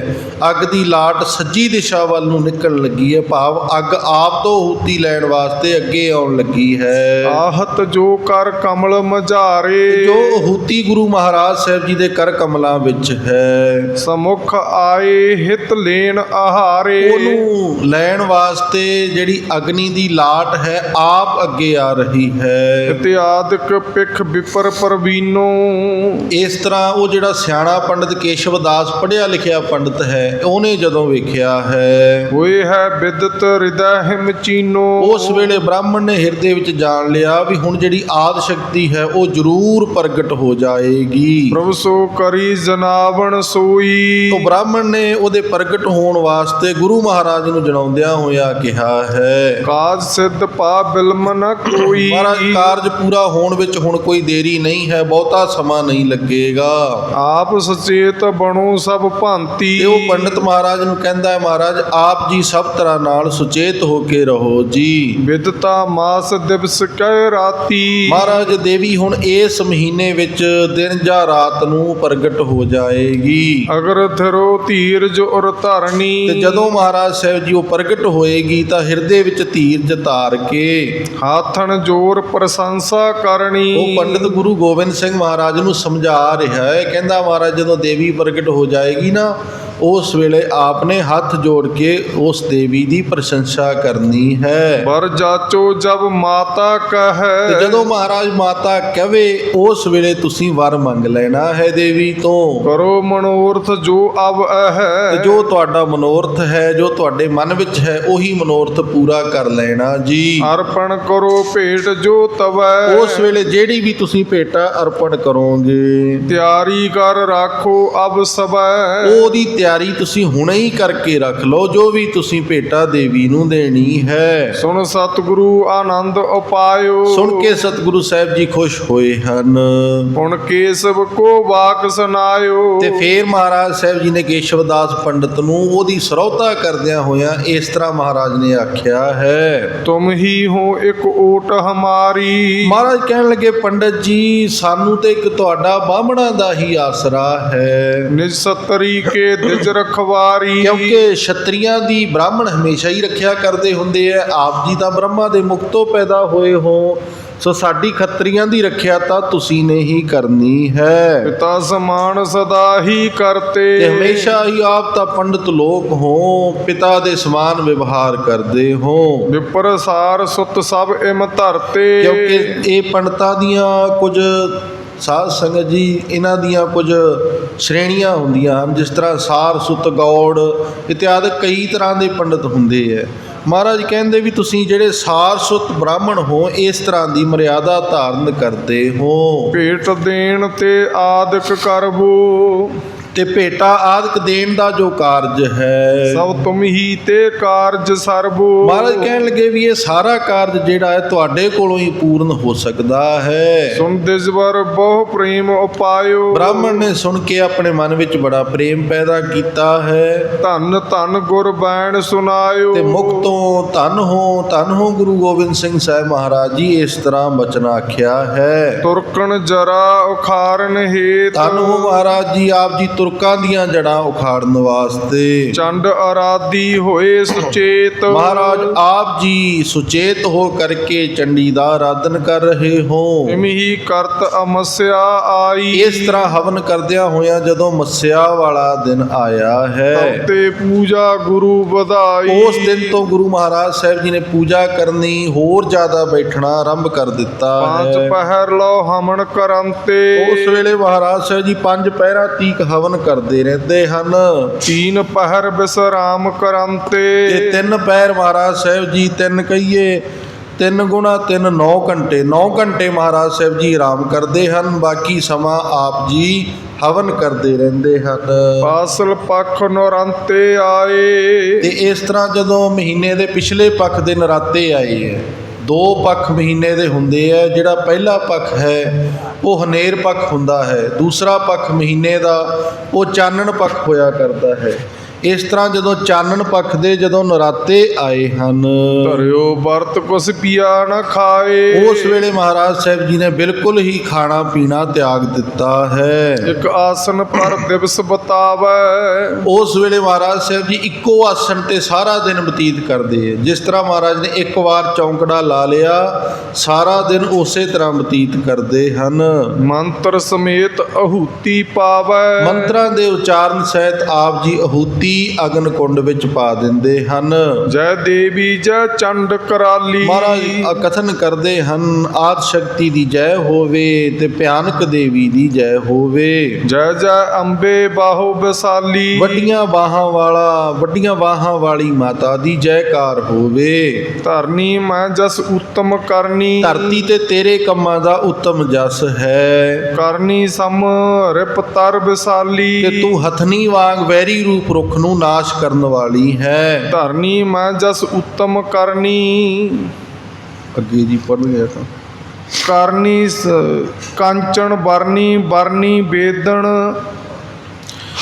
ਅੱਗ ਦੀ ਲਾਟ ਸੱਜੀ ਦਿਸ਼ਾ ਵੱਲ ਨੂੰ ਨਿਕਲਣ ਲੱਗੀ ਹੈ ਭਾਵ ਅੱਗ ਆਪ ਤੋਂ ਅਹੂਤੀ ਲੈਣ ਵਾਸਤੇ ਅੱਗੇ ਆਉਣ ਲੱਗੀ ਹੈ।
ਆਹਤ ਜੋ ਕਰ ਕਮਲ ਮਝਾਰੇ।
ਜੋ ਅਹੂਤੀ ਗੁਰੂ ਮਹਾਰਾਜ ਸਾਹਿਬ ਜੀ ਦੇ ਕਰ ਕਮਲਾਂ ਵਿੱਚ ਹੈ।
ਸਮੁਖ ਆਏ ਹਿਤ ਲੈਣ ਆਹਾਰੇ।
ਉਹਨੂੰ ਲੈਣ ਵਾਸਤੇ ਜਿਹੜੀ ਅਗਨੀ ਦੀ ਲਾਟ ਹੈ ਆਪ ਅੱਗੇ ਆ ਰਹੀ ਹੈ।
ਇਤਿਆਦਿਕ ਪਿਖ ਵਿਪਰ ਪਰਵੀਨੋ।
ਇਸ ਤਰ੍ਹਾਂ ਉਹ ਜਿਹੜਾ ਸਿਆਣਾ ਪੰਡਤ ਕੇਸ਼ਵ ਦਾਸ ਪੜ੍ਹਿਆ ਲਿਖਿਆ ਪੰਡਤ ਹੈ ਉਹਨੇ ਜਦੋਂ ਵੇਖਿਆ ਹੈ।
ਹੋਏ ਹੈ ਬਿਦਤ ਹਿਰਦੈ ਹਿਮ ਚੀਨੋ।
ਉਸ ਵੇਲੇ ਬ੍ਰਾਹਮਣ ਨੇ ਹਿਰਦੇ ਵਿੱਚ ਜਾਣ ਲਿਆ ਵੀ ਹੁਣ ਜਿਹੜੀ ਆਦ ਸ਼ਕਤੀ ਹੈ ਉਹ ਜ਼ਰੂਰ ਪ੍ਰਗਟ ਹੋ ਜਾਏਗੀ।
ਪ੍ਰਭ ਸੋ ਕਰੀ ਜਨਾਵਣ ਸੋਈ।
ਤੋਂ ਬ੍ਰਾਹਮਣ ਨੇ ਉਹਦੇ ਪ੍ਰਗਟ ਹੋਣ ਵਾਸਤੇ ਗੁਰੂ ਮਹਾਰਾਜ ਨੂੰ ਜਣਾਉਂਦਿਆਂ ਹੋਇਆ ਕਿਹਾ ਹੈ।
ਕਾਜ ਸਿੱਧ ਪਾ ਬਿਲਮ ਨ ਕੋਈ।
ਮਹਾਰਾਜ ਕਾਰਜ ਪੂਰਾ ਹੋਣ ਵਿੱਚ ਹੁਣ ਕੋਈ ਦੇਰੀ ਨਹੀਂ ਹੈ ਬਹੁਤਾ ਸਮਾਂ ਨਹੀਂ ਲੱਗੇਗਾ।
ਆਪ ਸਚੇਤ ਬਣੋ ਸਭ ਭਾਂਤੀ।
ਤੇ ਉਹ ਪੰਡਤ ਮਹਾਰਾਜ ਨੂੰ ਕਹਿੰਦਾ ਹੈ ਮਹਾਰਾਜ ਆਪ ਜੀ ਸਭ ਤਰ੍ਹਾਂ ਨਾਲ ਸੁਚੇਤ ਹੋ ਕੇ ਰਹੋ ਜੀ।
ਵਿਦਤਾ ਮਾਸ ਦਿਵਸ ਕਹਿ ਰਾਤੀ।
ਮਹਾਰਾਜ ਦੇਵੀ ਹੁਣ ਇਸ ਮਹੀਨੇ ਵਿੱਚ ਦਿਨ ਜਾਂ ਰਾਤ ਨੂੰ ਪ੍ਰਗਟ ਹੋ ਜਾਏਗੀ।
ਅਗਰ ਥਰੋ ਧੀਰਜ ਉਰ ਧਰਨੀ।
ਤੇ ਜਦੋਂ ਮਹਾਰਾਜ ਸਾਹਿਬ ਜੀ ਉਹ ਪ੍ਰਗਟ ਹੋਏਗੀ ਤਾਂ ਹਿਰਦੇ ਵਿੱਚ ਧੀਰਜ ਧਾਰ ਕੇ
ਹਾਥਣ ਜੋਰ ਪ੍ਰਸ਼ੰਸਾ ਕਰਨੀ
ਉਹ ਪੰਡਤ ਗੁਰੂ ਗੋਬਿੰਦ ਸਿੰਘ ਮਹਾਰਾਜ ਨੂੰ ਸਮਝਾ ਰਿਹਾ ਹੈ। ਕਹਿੰਦਾ ਮਹਾਰਾਜ ਜਦੋਂ ਦੇਵੀ ਪ੍ਰਗਟ ਹੋ ਜਾਏਗੀ ਨਾ ਉਸ ਵੇਲੇ ਆਪਨੇ ਹੱਥ ਜੋੜ ਕੇ ਉਸ ਦੇਵੀ ਦੀ ਪ੍ਰਸ਼ੰਸਾ ਕਰਨੀ ਹੈ।
ਬਰ ਜਾਚੋ ਜਬ ਮਾਤਾ
ਤੇ
ਕਹੈ
ਜਦੋਂ ਮਹਾਰਾਜ ਮਾਤਾ ਕਹਵੇ ਉਸ ਵੇਲੇ ਤੁਸੀਂ ਵਰ ਮੰਗ ਲੈਣਾ ਹੈ ਦੇਵੀ ਤੋਂ।
ਕਰੋ ਮਨੋਰਥ ਜੋ ਅਬ
ਤੇ
ਹੈ
ਜੋ ਤੁਹਾਡਾ ਮਨੋਰਥ ਹੈ ਜੋ ਤੁਹਾਡੇ ਮਨ ਵਿੱਚ ਹੈ ਉਹੀ ਮਨੋਰਥ ਪੂਰਾ ਕਰ ਲੈਣਾ ਜੀ।
ਅਰਪਣ ਕਰੋ ਭੇਟ ਜੋ ਤਵੈ।
ਉਸ ਵੇਲੇ ਜਿਹੜੀ ਵੀ ਤੁਸੀਂ ਭੇਟਾ ਅਰਪਣ ਕਰੋਗੇ।
ਤਿਆਰੀ ਕਰ ਰਾਖੋ ਅਬ ਸਬੈ।
ਉਹਦੀ ਤਿਆਰੀ ਤੁਸੀਂ ਹੁਣੇ ਹੀ ਕਰਕੇ ਰੱਖ ਲਓ ਜੋ ਵੀ ਤੁਸੀਂ ਭੇਟਾ ਦੇਵੀ ਨੂੰ ਦੇਣੀ ਹੈ।
ਸੁਣ ਸਤਿਗੁਰੂ ਆਨੰਦ ਉਪਾਇਓ।
ਸੁਣ ਕੇ ਸਤਿਗੁਰੂ ਸਾਹਿਬ ਜੀ ਖੁਸ਼ ਹੋਏ ਹਨ।
ਹੁਣ ਕੇਸਵ ਕੋ ਵਾਕ ਸੁਨਾਇਓ
ਤੇ ਫੇਰ ਮਹਾਰਾਜ ਸਾਹਿਬ ਜੀ ਨੇ ਕੇਸ਼ਵਦਾਸ ਪੰਡਤ ਨੂੰ ਉਹਦੀ ਸਰੌਤਾ ਕਰਦਿਆਂ ਹੋਇਆਂ ਇਸ ਤਰ੍ਹਾਂ ਮਹਾਰਾਜ ਨੇ ਆਖਿਆ ਹੈ।
ਤੁਮ ਹੀ ਹੋ ਇੱਕ ਓਟ ਹਮਾਰੀ।
ਮਹਾਰਾਜ ਕਹਿਣ ਲੱਗੇ ਪੰਡਤ ਜੀ ਸਾਨੂੰ ਤੇ ਇੱਕ ਤੁਹਾਡਾ ਬਾਹਮਣਾ ਦਾ ਹੀ ਆਸਰਾ ਹੈ।
ਨਿਜ ਸਤਰੀ ਕੇ ਦਿਜ ਰਖਵਾਰੀ।
ਕਿਉਂਕਿ ਛਤਰੀਆਂ ਦੀ ਬ੍ਰਾਹਮਣ ਹਮੇਸ਼ਾ ਹੀ ਰੱਖਿਆ ਕਰਦੇ ਹੁੰਦੇ ਆ ਆਪ ਜੀ ਤਾਂ ਬ੍ਰਹਮਾ ਦੇ ਮੁਖ ਤੋਂ ਪੈਦਾ ਹੋਏ ਹੋ। ਸੋ ਸਾਡੀ ਖੱਤਰੀਆਂ ਦੀ ਰੱਖਿਆ ਤਾਂ ਤੁਸੀਂ ਨੇ ਹੀ ਕਰਨੀ ਹੈ।
ਪਿਤਾ ਸਮਾਨ ਸਦਾ ਹੀ ਕਰਤੇ।
ਤੇ ਹਮੇਸ਼ਾ ਹੀ ਆਪ ਤਾਂ ਪੰਡਤ ਲੋਕ ਹੋ ਪਿਤਾ ਦੇ ਸਮਾਨ ਵਿਵਹਾਰ ਕਰਦੇ ਹੋ।
ਵਿਪਰ ਸਾਰ ਸੁਤ ਸਭ ਇਮ ਧਰਤੇ।
ਕਿਉਂਕਿ ਇਹ ਪੰਡਤਾਂ ਦੀਆਂ ਕੁਝ ਸਾਧ ਸੰਗਤ ਜੀ, ਇਹਨਾਂ ਦੀਆਂ ਕੁਝ ਸ਼੍ਰੇਣੀਆਂ ਹੁੰਦੀਆਂ ਹਨ, ਜਿਸ ਤਰ੍ਹਾਂ ਸਾਰ, ਸੁਤ, ਗੌੜ ਇਤਿਆਦਿ ਕਈ ਤਰ੍ਹਾਂ ਦੇ ਪੰਡਤ ਹੁੰਦੇ ਹੈ ਮਹਾਰਾਜ ਕਹਿੰਦੇ ਵੀ ਤੁਸੀਂ ਜਿਹੜੇ ਸਾਰ, ਸੁਤ, ਬ੍ਰਾਹਮਣ ਹੋ, ਇਸ ਤਰ੍ਹਾਂ ਦੀ ਮਰਿਆਦਾ ਧਾਰਨ ਕਰਦੇ ਹੋ।
ਭੇਟ ਦੇਣ ਤੇ ਆਦਿਕ ਕਰਵੋ।
ਤੇ ਭੇਟਾ ਆਦਿਕ ਦੇਣ ਦਾ ਜੋ ਕਾਰਜ ਹੈ।
ਸਭ ਤੁਮ ਹੀ ਤੇ ਕਾਰਜ ਸਰਬੋ।
ਮਹਾਰਾਜ ਕਹਿਣ ਲੱਗੇ ਵੀ ਇਹ ਸਾਰਾ ਕਾਰਜ ਜਿਹੜਾ ਹੈ ਤੁਹਾਡੇ ਕੋਲੋਂ ਹੀ ਪੂਰਨ ਹੋ ਸਕਦਾ ਹੈ।
ਸੁਣ ਦਿਜਵਰ ਬਹੁ ਪ੍ਰੇਮ ਉਪਾਇਓ।
ਬ੍ਰਾਹਮਣ ਨੇ ਸੁਣ ਕੇ ਆਪਣੇ ਮਨ ਵਿੱਚ ਬੜਾ ਪ੍ਰੇਮ ਪੈਦਾ ਕੀਤਾ ਹੈ।
ਧੰਨ ਧੰਨ ਗੁਰ ਬੈਣ ਸੁਨਾਇਓ।
ਤੇ ਮੁਖ ਤੋਂ ਧੰਨ ਹੋ ਧੰਨ ਹੋ ਗੁਰੂ ਗੋਬਿੰਦ ਸਿੰਘ ਸਾਹਿਬ ਮਹਾਰਾਜ ਜੀ ਇਸ ਤਰ੍ਹਾਂ ਬਚਨ ਆਖਿਆ ਹੈ।
ਤੁਰਕਣ ਜਰਾ ਉਖਾਰਨ ਹੇਤ।
ਧੰਨ ਹੋ ਮਹਾਰਾਜ ਜੀ ਆਪ ਜੀ ਤੁਰਕਾਂ ਦੀਆਂ ਜੜਾਂ ਉਖਾੜਨ ਵਾਸਤੇ।
ਚੰਡ ਅਰਾਦੀ ਹੋਏ ਸੁਚੇਤ।
ਮਹਾਰਾਜ ਆਪ ਜੀ ਸੁਚੇਤ ਹੋ ਕਰਕੇ ਚੰਡੀ ਦਾ ਆਰਾਧਨ ਕਰ ਰਹੇ ਹੋ।
ਇਮਹੀ ਕਰਤ ਅਮਸਿਆ ਆਈ।
ਇਸ ਤਰ੍ਹਾਂ ਹਵਨ ਕਰਦਿਆਂ ਹੋਇਆਂ ਜਦੋਂ ਮੱਸਿਆ ਵਾਲਾ ਦਿਨ ਆਇਆ ਹੈ
ਤੇ ਪੂਜਾ ਗੁਰੂ ਵਧਾਈ।
ਉਸ ਦਿਨ ਤੋਂ ਗੁਰੂ ਮਹਾਰਾਜ ਸਾਹਿਬ ਜੀ ਨੇ ਪੂਜਾ ਕਰਨੀ ਹੋਰ ਜ਼ਿਆਦਾ ਬੈਠਣਾ ਆਰੰਭ ਕਰ ਦਿੱਤਾ
ਪੰਜ ਪਹਿਰ ਲੋ ਹਮਨ ਕਰੰਤੇ।
ਉਸ ਵੇਲੇ ਮਹਾਰਾਜ ਸਾਹਿਬ ਜੀ ਪੰਜ ਪਹਿਰਾ ਤੀਕ ਹਵਨ ਕਰਦੇ ਰਹਿੰਦੇ ਹਨ।
ਤੀਨ ਪਹਿਰ ਬਿਸਰਾਮ ਕਰੰਤੇ।
ਤੇ ਤਿੰਨ ਪੈਰ ਮਹਾਰਾਜ ਸਾਹਿਬ ਜੀ ਤਿੰਨ ਕਹੀਏ। ਤਿੰਨ ਗੁਣਾ ਤਿੰਨ 9 ਘੰਟੇ। 9 ਘੰਟੇ ਮਹਾਰਾਜ ਸਾਹਿਬ ਜੀ ਆਰਾਮ ਕਰਦੇ ਹਨ। ਬਾਕੀ ਸਮਾਂ ਆਪ ਜੀ ਹਵਨ ਕਰਦੇ ਰਹਿੰਦੇ ਹਨ।
ਪਾਸਲ ਪਖ ਨਰੰਤੇ ਆਏ।
ਤੇ ਇਸ ਤਰ੍ਹਾਂ ਜਦੋਂ ਮਹੀਨੇ ਦੇ ਪਿਛਲੇ ਪੱਖ ਦੇ ਨਰਾਤੇ ਆਏ ਹੈ ਦੋ ਪੱਖ ਮਹੀਨੇ ਦੇ ਹੁੰਦੇ ਆ, ਜਿਹੜਾ ਪਹਿਲਾ ਪੱਖ ਹੈ, ਉਹ ਹਨੇਰ ਪੱਖ ਹੁੰਦਾ ਹੈ। ਦੂਸਰਾ ਪੱਖ ਮਹੀਨੇ ਦਾ, ਉਹ ਚਾਨਣ ਪੱਖ ਹੋਇਆ ਕਰਦਾ ਹੈ। ਇਸ ਤਰ੍ਹਾਂ ਜਦੋਂ ਚਾਨਣ ਪੱਖ ਦੇ ਜਦੋਂ ਨਰਾਤੇ ਆਏ ਹਨ।
ਧਰਿਓ ਵਰਤ ਕੁਸ ਪੀਆ ਨ ਖਾਏ
ਉਸ ਵੇਲੇ ਮਹਾਰਾਜ ਸਾਹਿਬ ਜੀ ਨੇ ਬਿਲਕੁਲ ਹੀ ਖਾਣਾ ਪੀਣਾ ਤਿਆਗ ਦਿੱਤਾ ਹੈ।
ਇੱਕ ਆਸਨ ਪਰ ਦਿਵਸ ਬਤਾਵੇ।
ਉਸ ਵੇਲੇ ਮਹਾਰਾਜ ਸਾਹਿਬ ਜੀ ਇੱਕੋ ਆਸਣ ਤੇ ਸਾਰਾ ਦਿਨ ਬਤੀਤ ਕਰਦੇ ਆ ਜਿਸ ਤਰ੍ਹਾਂ ਮਹਾਰਾਜ ਨੇ ਇੱਕ ਵਾਰ ਚੌਂਕੜਾ ਲਾ ਲਿਆ ਸਾਰਾ ਦਿਨ ਉਸੇ ਤਰ੍ਹਾਂ ਬਤੀਤ ਕਰਦੇ ਹਨ।
ਮੰਤਰ ਸਮੇਤ ਅਹੂਤੀ ਪਾਵੇ।
ਮੰਤਰਾਂ ਦੇ ਉਚਾਰਨ ਸਹਿਤ ਆਪ ਜੀ ਅਹੂਤੀ ਅਗਨ ਕੁੰਡ ਵਿੱਚ ਪਾ ਦਿੰਦੇ ਹਨ।
ਜੈ ਦੇਵੀ ਜੈ ਚੰਡ ਕਰਾਲੀ।
ਮਹਾਰਾਜ ਕਥਨ ਕਰਦੇ ਹਨ ਆਦ ਸ਼ਕਤੀ ਦੀ ਜੈ ਹੋਵੇ ਤੇ ਭਿਆਨਕ ਦੇਵੀ ਦੀ ਜੈ ਹੋਵੇ।
ਜੈ ਜੈ ਅੰਬੇ ਬਾਹੋ ਬਸਾਲੀ।
ਵੱਡੀਆਂ ਬਾਹਾਂ ਵਾਲਾ ਵੱਡੀਆਂ ਬਾਹਾਂ ਵਾਲੀ ਮਾਤਾ ਦੀ ਜੈਕਾਰ ਹੋਵੇ।
ਧਰਨੀ ਮੈਂ ਜਸ ਉੱਤਮ ਕਰਨੀ।
ਧਰਤੀ ਤੇ ਤੇਰੇ ਕੰਮਾਂ ਦਾ ਉੱਤਮ ਜਸ ਹੈ।
ਕਰਨੀ ਸਮ ਰਿਪ ਤਰ ਬਸਾਲੀ।
ਕਿ ਤੂੰ ਹਥਨੀ ਵਾਂਗ ਵੈਰੀ ਰੂਪ ਰੁੱਖ ਨੂੰ ਨਾਸ਼ ਕਰਨ ਵਾਲੀ ਹੈ।
ਧਰਨੀ ਮੈਂ ਜਸ ਉੱਤਮ ਕਰਨੀ।
ਅੱਗੇ ਜੀ ਪੜ੍ਹ ਗਿਆ ਤਾਂ।
ਕਰਨੀ ਕਾਂਚਨ ਵਰਨੀ ਵਰਨੀ ਬੇਦਣ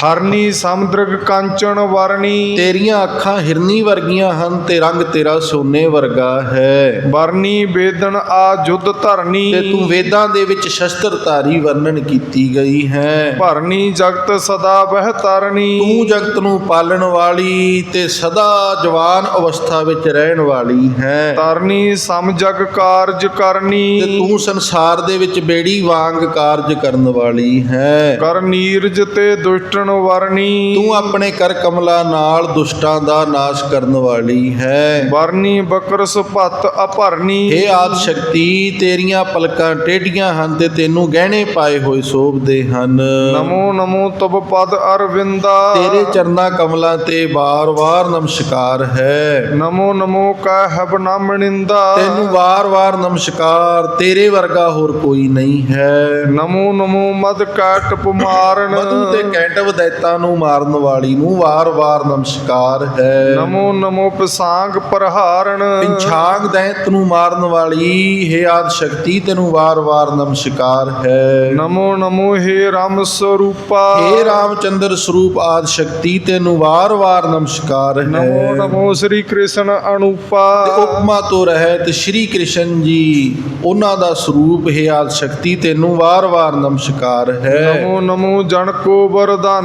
ਹਰਨੀ ਸਮੁੰਦਰਗ ਕਾਂਚਨ ਵਰਨੀ
ਤੇਰੀਆਂ ਅੱਖਾਂ ਹਿਰਨੀ ਵਰਗੀਆਂ ਹਨ ਤੇ ਰੰਗ ਤੇਰਾ ਸੋਨੇ ਵਰਗਾ ਹੈ।
ਵਰਨੀ ਬੇਦਣ ਆ ਜੁਧ ਧਰਨੀ।
ਤੇ ਤੂੰ ਵੇਦਾਂ ਦੇ ਵਿੱਚ ਸ਼ਸਤਰਧਾਰੀ ਵਰਣਨ ਕੀਤੀ ਗਈ ਹੈ।
ਭਰਨੀ ਜਗਤ ਸਦਾ ਬਹਿ ਤਰਨੀ
ਤੂੰ ਜਗਤ ਨੂੰ ਪਾਲਣ ਵਾਲੀ ਤੇ ਸਦਾ ਜਵਾਨ ਅਵਸਥਾ ਵਿੱਚ ਰਹਿਣ ਵਾਲੀ ਹੈ।
ਤਰਨੀ ਸਮ ਜਗ ਕਾਰਜ ਕਰਨੀ।
ਤੇ ਤੂੰ ਸੰਸਾਰ ਦੇ ਵਿੱਚ ਬੇੜੀ ਵਾਂਗ ਕਾਰਜ ਕਰਨ ਵਾਲੀ ਹੈ।
ਕਰ ਨੀਰਜ ਤੇ ਦੁਸ਼ਟਨ ਵਰਨੀ।
ਤੂੰ ਆਪਣੇ ਕਰ ਕਮਲਾ ਨਾਲ ਦੁਸ਼ਟਾਂ ਦਾ ਨਾਸ਼ ਕਰਨ ਵਾਲੀ ਹੈ।
ਵਰਨੀ ਬਕਰ ਸੁਭਤ ਅਭਰਨੀ
हे ਆਦ ਸ਼ਕਤੀ ਤੇਰੀਆਂ ਪਲਕਾਂ ਟੇਢੀਆਂ ਹਨ ਤੇ ਤੈਨੂੰ ਗਹਿਣੇ ਪਾਏ ਹੋਏ ਸ਼ੋਭਦੇ ਹਨ।
ਨਮੋ ਨਮੋ ਤਬ ਪਦ ਅਰਵਿੰਦਾ।
ਤੇਰੇ ਚਰਨਾ ਕਮਲਾਂ ਤੇ ਵਾਰ-ਵਾਰ ਨਮਸਕਾਰ ਹੈ।
ਨਮੋ ਨਮੋ ਕਾ ਹਬ ਨਾਮ ਨਿੰਦਾ।
ਤੈਨੂੰ ਵਾਰ-ਵਾਰ ਨਮਸਕਾਰ ਤੇਰੇ ਵਰਗਾ ਹੋਰ ਕੋਈ ਨਹੀਂ ਹੈ।
ਨਮੋ ਨਮੋ ਮਦ ਕਾਟ ਪੁਮਾਰਨ
ਮਧੂ ਤੇ ਕੈਂਟਵ ਦੈਤਾਂ ਨੂੰ ਮਾਰਨ ਵਾਲੀ ਨੂੰ ਵਾਰ-ਵਾਰ ਨਮਸਕਾਰ ਹੈ।
ਨਮੋ ਨਮੋ ਪਸਾਂਗ ਪ੍ਰਹਾਰਣ।
ਪਿੰਛਾਂਗ ਦੈਤ ਨੂੰ ਮਾਰਨ ਵਾਲੀ ਹੈ ਆਦ ਸ਼ਕਤੀ ਤੈਨੂੰ ਵਾਰ-ਵਾਰ ਨਮਸਕਾਰ ਹੈ।
ਨਮੋ ਨਮੋ ਹੇ ਰਾਮ ਸਰੂਪਾ।
हे ਰਾਮਚੰਦਰ ਸਰੂਪ ਆਦ ਸ਼ਕਤੀ ਤੈਨੂੰ ਵਾਰ-ਵਾਰ ਨਮਸਕਾਰ ਹੈ।
ਨਮੋ ਨਮੋ ਸ੍ਰੀ ਕ੍ਰਿਸ਼ਨ ਅਨੂਪਾ।
ਉਪਮਾ ਤੋਂ ਰਹਿਤ ਸ਼੍ਰੀ ਕ੍ਰਿਸ਼ਨ ਜੀ ਉਹਨਾਂ ਦਾ ਸਰੂਪ ਹੈ ਆਦ ਸ਼ਕਤੀ ਤੈਨੂੰ ਵਾਰ-ਵਾਰ ਨਮਸਕਾਰ ਹੈ।
ਨਮੋ ਨਮੋ ਜਨ ਕੋ ਵਰਦਾਨੀ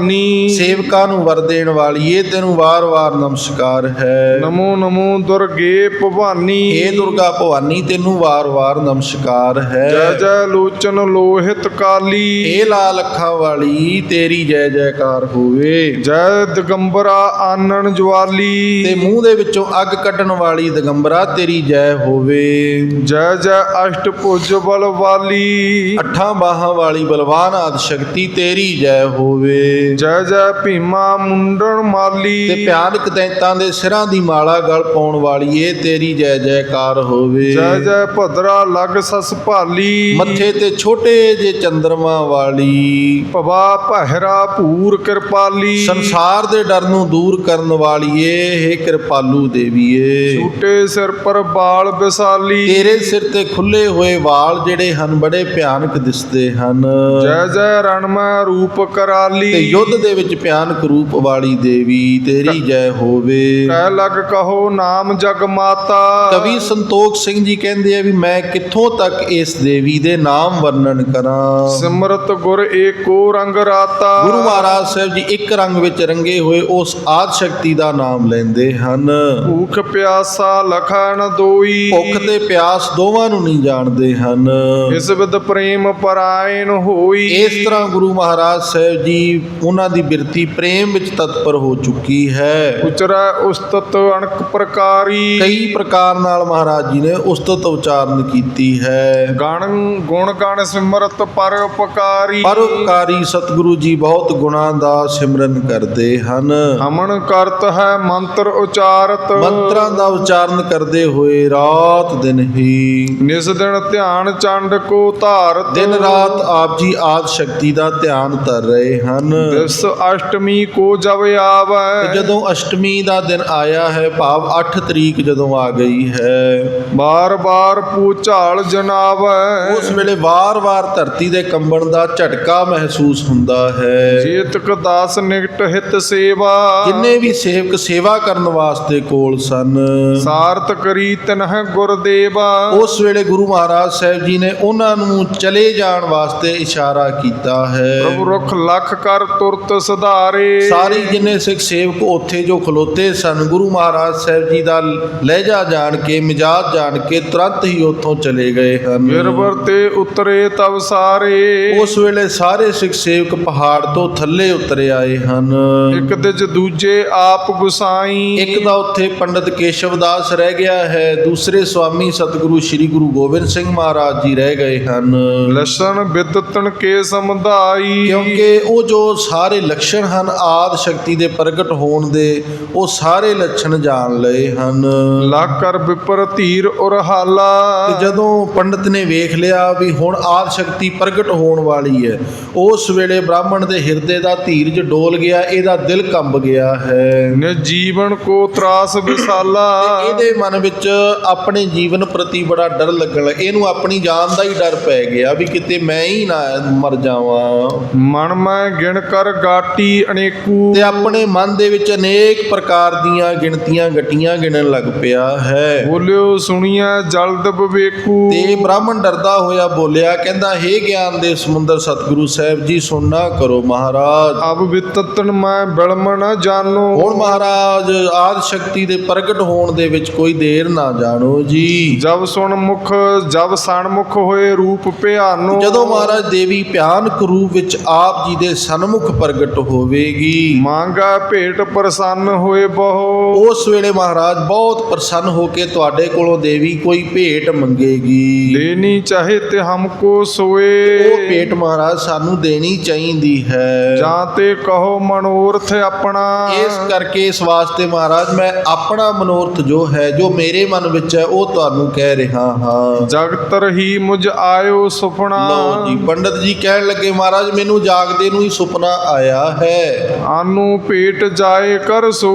ਸੇਵਕਾਂ ਨੂੰ ਵਰ ਦੇਣ ਵਾਲੀਏ ਤੈਨੂੰ ਵਾਰ-ਵਾਰ ਨਮਸਕਾਰ ਹੈ।
ਨਮੋ ਨਮੋ ਦੁਰਗੇ ਭਵਾਨੀ।
ਏ ਦੁਰਗਾ ਭਵਾਨੀ ਤੈਨੂੰ ਵਾਰ-ਵਾਰ ਨਮਸਕਾਰ ਹੈ।
ਜੈ ਜੈ ਲੋਚਨ ਲੋਹਿਤ ਕਾਲੀ।
ਏ ਲਾਲ ਅੱਖਾਂ ਵਾਲੀ ਤੇਰੀ ਜੈ ਜੈਕਾਰ ਹੋਵੇ।
ਜੈ ਦਿਗੰਬਰਾ ਆਨਣ ਜਵਾਲੀ
ਤੇ ਮੂੰਹ ਦੇ ਵਿੱਚੋਂ ਅੱਗ ਕੱਢਣ ਵਾਲੀ ਦਿਗੰਬਰਾ ਤੇਰੀ ਜੈ ਹੋਵੇ।
ਜੈ ਜੈ ਅਸ਼ਟ ਭੁਜ ਬਲ ਵਾਲੀ
ਅੱਠਾਂ ਬਾਹਾਂ ਵਾਲੀ ਬਲਵਾਨ ਆਦ ਸ਼ਕਤੀ ਤੇਰੀ ਜੈ ਹੋਵੇ।
ਜੈ ਜੈ ਭੀਮਾ ਮੁੰਡਣ ਮਾਲੀ।
ਤੇ ਭਿਆਨਕ ਦੈਂਤਾਂ ਦੇ ਸਿਰਾਂ ਦੀ ਮਾਲਾ ਗਲ ਪਾਉਣ ਵਾਲੀ ਏ ਤੇਰੀ ਜੈ ਜੈਕਾਰ ਹੋਵੇ।
ਜੈ ਜੈ ਭਦਰਾ ਲਗ ਸਸ ਭਾਲੀ।
ਮੱਥੇ ਤੇ ਛੋਟੇ ਜੇ ਚੰਦਰਮਾ ਵਾਲੀ।
ਭਵਾ ਪਹਿਰਾ ਭੂਰ ਕਿਰਪਾਲੀ।
ਸੰਸਾਰ ਦੇ ਡਰ ਨੂੰ ਦੂਰ ਕਰਨ ਵਾਲੀ ਏ ਹੇ ਕਿਰਪਾਲੂ ਦੇਵੀਏ।
ਛੂਟੇ ਸਿਰ ਪਰ ਬਾਲ ਵਿਸਾਲੀ।
ਤੇਰੇ ਸਿਰ ਤੇ ਖੁੱਲੇ ਹੋਏ ਵਾਲ ਜਿਹੜੇ ਹਨ ਬੜੇ ਭਿਆਨਕ ਦਿਸਦੇ ਹਨ।
ਜੈ ਜੈ ਰਣਮੈ ਰੂਪ ਕਰਾਲੀ।
ਤੇ ਯੁੱਧ ਦੇ ਵਿੱਚ ਭਿਆਨਕ ਰੂਪ ਵਾਲੀ ਦੇਵੀ ਤੇਰੀ ਜੈ ਹੋਵੇ।
ਕਹਿ ਲਗ ਕਹੋ ਨਾਮ ਜਗ ਮਾਤਾ।
ਕਵੀ ਸੰਤੋਖ ਸਿੰਘ ਜੀ ਕਹਿੰਦੇ ਆ ਵੀ ਮੈਂ ਕਿੱਥੋਂ ਤੱਕ ਇਸ ਦੇਵੀ ਦੇ ਨਾਮ ਵਰਣਨ ਕਰਾਂ?
ਸਿਮਰਤ ਗੁਰ ਏਕੋ ਰੰਗ ਰਾਤਾ।
ਗੁਰੂ ਮਹਾਰਾਜ ਸਾਹਿਬ ਜੀ ਇੱਕ ਰੰਗ ਵਿੱਚ ਰੰਗੇ ਹੋਏ ਉਸ ਆਦ ਸ਼ਕਤੀ ਦਾ ਨਾਮ ਲੈਂਦੇ ਹਨ।
ਭੂਖ ਪਿਆਸਾ ਲਖਣ ਦੋਈ।
ਭੁੱਖ ਤੇ ਪਿਆਸ ਦੋਵਾਂ ਨੂੰ ਨਹੀਂ ਜਾਣਦੇ ਹਨ।
ਇਸ ਵਿਦ ਪ੍ਰੇਮ ਪਰਾਇਣ ਹੋਈ।
ਇਸ ਤਰ੍ਹਾਂ ਗੁਰੂ ਮਹਾਰਾਜ ਸਾਹਿਬ ਜੀ ਉਹਨਾਂ ਦੀ ਬਿਰਤੀ ਪ੍ਰੇਮ ਵਿੱਚ ਤਤਪਰ ਹੋ ਚੁੱਕੀ ਹੈ।
ਉਚਰੈ ਉਸਤਤ ਅਣਕ ਪ੍ਰਕਾਰੀ।
ਕਈ ਪ੍ਰਕਾਰ ਨਾਲ ਮਹਾਰਾਜ ਜੀ ਨੇ ਉਸਤਤ ਉਚਾਰਨ ਕੀਤੀ ਹੈ।
ਗਣ ਗੁਣ ਗਣ ਸਿਮਰਤ ਪਰ ਉਪਕਾਰੀ।
ਪਰਉਪਕਾਰੀ ਸਤਿਗੁਰੂ ਜੀ ਬਹੁਤ ਗੁਣਾਂ ਦਾ ਸਿਮਰਨ ਕਰਦੇ ਹਨ।
ਹਮਨ ਕਰਤ ਹੈ ਮੰਤਰ ਉਚਾਰਤ।
ਮੰਤਰਾਂ ਦਾ ਉਚਾਰਨ ਕਰਦੇ ਹੋਏ ਰਾਤ ਦਿਨ ਹੀ।
ਨਿਸ ਦਿਨ ਧਿਆਨ ਚੰਡ ਕੋ ਧਾਰਤ।
ਦਿਨ ਰਾਤ ਆਪ ਜੀ ਆਦ ਸ਼ਕਤੀ ਦਾ ਧਿਆਨ ਧਰ ਰਹੇ ਹਨ।
ਦਿਸ ਅਸ਼ਟਮੀ ਕੋ ਜਬ
ਤੇ
ਆਵੈ
ਜਦੋਂ ਅਸ਼ਟਮੀ ਦਾ ਦਿਨ ਆਇਆ ਹੈ ਭਾਵ 8 ਤਰੀਕ ਜਦੋਂ ਆ ਗਈ ਹੈ।
ਬਾਰ ਬਾਰ ਪੂਝਾਲ ਜਨਾਵੈ।
ਉਸ ਵੇਲੇ ਵਾਰ-ਵਾਰ ਧਰਤੀ ਦੇ ਕੰਬਣ ਦਾ ਝਟਕਾ ਮਹਿਸੂਸ ਹੁੰਦਾ ਹੈ।
ਜੇਤਕ ਦਾਸ ਨਿਕਟ ਹਿਤ ਸੇਵਾ।
ਜਿੰਨੇ ਵੀ ਸੇਵਕ ਸੇਵਾ ਕਰਨ ਵਾਸਤੇ ਕੋਲ ਸਨ।
ਸਾਰਤ ਕਰੀ ਤਨਹਿ ਗੁਰਦੇਵਾ।
ਉਸ ਵੇਲੇ ਗੁਰੂ ਮਹਾਰਾਜ ਸਾਹਿਬ ਜੀ ਨੇ ਉਹਨਾਂ ਨੂੰ ਚਲੇ ਜਾਣ ਵਾਸਤੇ ਇਸ਼ਾਰਾ ਕੀਤਾ ਹੈ।
ਪ੍ਰਭੂ ਰੁਖ ਲਖ ਕਰ ਤੁਰਤ ਸੁਧਾਰੇ।
ਸਾਰੇ ਜਿੰਨੇ ਸਿੱਖ ਸੇਵਕ ਉੱਥੇ ਜੋ ਖਲੋਤੇ ਸਨ ਗੁਰੂ ਮਹਾਰਾਜ ਸਾਹਿਬ ਜੀ ਦਾ ਲਹਿਜਾ ਜਾਣ ਕੇ ਮਿਜਾਜ ਜਾਣ ਕੇ ਤੁਰੰਤ ਹੀ ਉੱਥੋਂ ਚਲੇ ਗਏ ਹਨ।
ਗਿਰਵਰ ਤੇ ਉਤਰੇ ਤਵ ਸਾਰੇ।
ਉਸ ਵੇਲੇ ਸਾਰੇ ਸਿੱਖ ਸੇਵਕ ਪਹਾੜ ਤੋਂ ਥੱਲੇ ਉਤਰੇ ਆਏ ਹਨ।
ਇੱਕ ਦਿਜ ਦੂਜੇ ਆਪ ਗੁਸਾਈ।
ਇੱਕ ਤਾਂ ਉੱਥੇ ਪੰਡਤ ਕੇਸ਼ਵ ਦਾਸ ਰਹਿ ਗਿਆ ਹੈ ਦੂਸਰੇ ਸਵਾਮੀ ਸਤਿਗੁਰੂ ਸ੍ਰੀ ਗੁਰੂ ਗੋਬਿੰਦ ਸਿੰਘ ਮਹਾਰਾਜ ਜੀ ਰਹਿ ਗਏ ਹਨ।
ਲਸਣ ਬਿਦਤਨ ਕੇ ਸਮਧਾਈ
ਕਿਉਂਕਿ ਉਹ ਜੋ ਸਾਰੇ ਲੱਛਣ ਹਨ ਆਦ ਸ਼ਕਤੀ ਦੇ ਪ੍ਰਗਟ ਹੋਣ ਦੇ ਉਹ ਸਾਰੇ ਲੱਛਣ ਜਾਣ ਲਏ ਹਨ।
ਲੱਖ ਕਰ ਵਿਪਰ ਧੀਰ ਉਰ ਹਾਲਾ।
ਤੇ ਜਦੋਂ ਪੰਡਤ ਨੇ ਵੇਖ ਲਿਆ ਵੀ ਹੁਣ ਆਦ ਸ਼ਕਤੀ ਪ੍ਰਗਟ ਹੋਣ ਵਾਲੀ ਹੈ ਉਸ ਵੇਲੇ ਬ੍ਰਾਹਮਣ ਦੇ ਹਿਰਦੇ ਦਾ ਧੀਰਜ ਡੋਲ ਗਿਆ ਇਹਦਾ ਦਿਲ ਕੰਬ ਗਿਆ ਹੈ।
ਨਿ ਜੀਵਨ ਕੋ ਤਰਾਸ ਵਿਸਾਲਾ।
ਇਹਦੇ ਮਨ ਵਿੱਚ ਆਪਣੇ ਜੀਵਨ ਪ੍ਰਤੀ ਬੜਾ ਡਰ ਲੱਗਣ ਲੱਗਾ ਇਹਨੂੰ ਆਪਣੀ ਜਾਨ ਦਾ ਹੀ ਡਰ ਪੈ ਗਿਆ ਵੀ ਕਿਤੇ ਮੈਂ ਹੀ ਨਾ ਮਰ ਜਾਵਾਂ।
ਮਨ ਮੈਂ ਗਿਣ ਕਰ ਗਾਟੀ ਅਨੇਕੂ।
ਤੇ ਆਪਣੇ ਮਨ ਦੇ ਵਿੱਚ ਅਨੇਕ ਪ੍ਰਕਾਰ ਦੀਆਂ ਗਿਣਤੀਆਂ ਗਟੀਆਂ ਗਿਣਨ ਲੱਗ ਪਿਆ ਹੈ।
ਬੋਲਿਓ ਸੁਣੀਐ ਜਲਦ ਬਵੇਕੂ।
ਤੇ ਬ੍ਰਾਹਮਣ ਡਰਦਾ ਹੋਇਆ ਬੋਲਿਆ ਕਹਿੰਦਾ ਹੇ ਗਿਆਨ ਦੇ ਸਮੁੰਦਰ ਸਤਿਗੁਰੂ ਸਾਹਿਬ ਜੀ ਸੁਣਨਾ ਕਰੋ ਮਹਾਰਾਜ।
ਅਬ ਬਿਤਤਨ ਮੈਂ ਬਿਲਮ ਨ ਜਾਣੋ।
ਹੁਣ ਮਹਾਰਾਜ ਆਦ ਸ਼ਕਤੀ ਦੇ ਪ੍ਰਗਟ ਹੋਣ ਦੇ ਵਿੱਚ ਕੋਈ ਦੇਰ ਨਾ ਜਾਣੋ ਜੀ।
ਜਬ ਸੁਣ ਮੁਖ ਜਬ ਸਣ ਮੁਖ ਹੋਏ ਰੂਪ ਭਿਆਨੋ।
ਜਦੋਂ ਮਹਾਰਾਜ ਦੇਵੀ ਭਿਆਨਕ ਰੂਪ ਵਿੱਚ ਆਪ ਜੀ ਦੇ ਸਨਮੁਖ ਪ੍ਰਗਟ ਹੋਵੇਗੀ।
ਮੰਗਾ ਭੇਟ ਪ੍ਰਸੰਨ ਹੋਏ ਬਹੁ।
ਉਸ ਵੇਲੇ ਮਹਾਰਾਜ ਬਹੁਤ ਪ੍ਰਸੰਨ ਹੋ ਕੇ ਤੁਹਾਡੇ ਕੋਲੋਂ ਦੇਵੀ ਕੋਈ ਭੇਟ ਮੰਗੇਗੀ।
ਦੇਣੀ ਚਾਹੇ ਤੇ ਹਮਕੋ ਸੋਏ।
ਉਹ ਭੇਟ ਮਹਾਰਾਜ ਸਾਨੂੰ ਦੇਣੀ ਚਾਹੀਦੀ ਹੈ।
ਜਾਂ ਤੇ ਕਹੋ ਮਨੋਰਥ ਆਪਣਾ।
ਇਸ ਕਰਕੇ ਇਸ ਵਾਸਤੇ ਮਹਾਰਾਜ ਮੈਂ ਆਪਣਾ ਮਨੋਰਥ ਜੋ ਹੈ ਜੋ ਮੇਰੇ ਮਨ ਵਿੱਚ ਹੈ ਉਹ ਤੁਹਾਨੂੰ ਕਹਿ ਰਿਹਾ ਹਾਂ।
ਜਗਤ ਰਹੀ ਮੁਝ ਆਇਓ ਸੁਪਨਾ।
ਲਓ ਜੀ ਪੰਡਤ ਜੀ ਕਹਿਣ ਲੱਗੇ ਮਹਾਰਾਜ ਮੈਨੂੰ ਜਾਗਦੇ ਨੂੰ ਹੀ ਸੁਪਨਾ ਆਇਆ ਹੈ।
ਆਨੂੰ ਭੇਟ ਜਾਏ ਕਰ ਸੋ।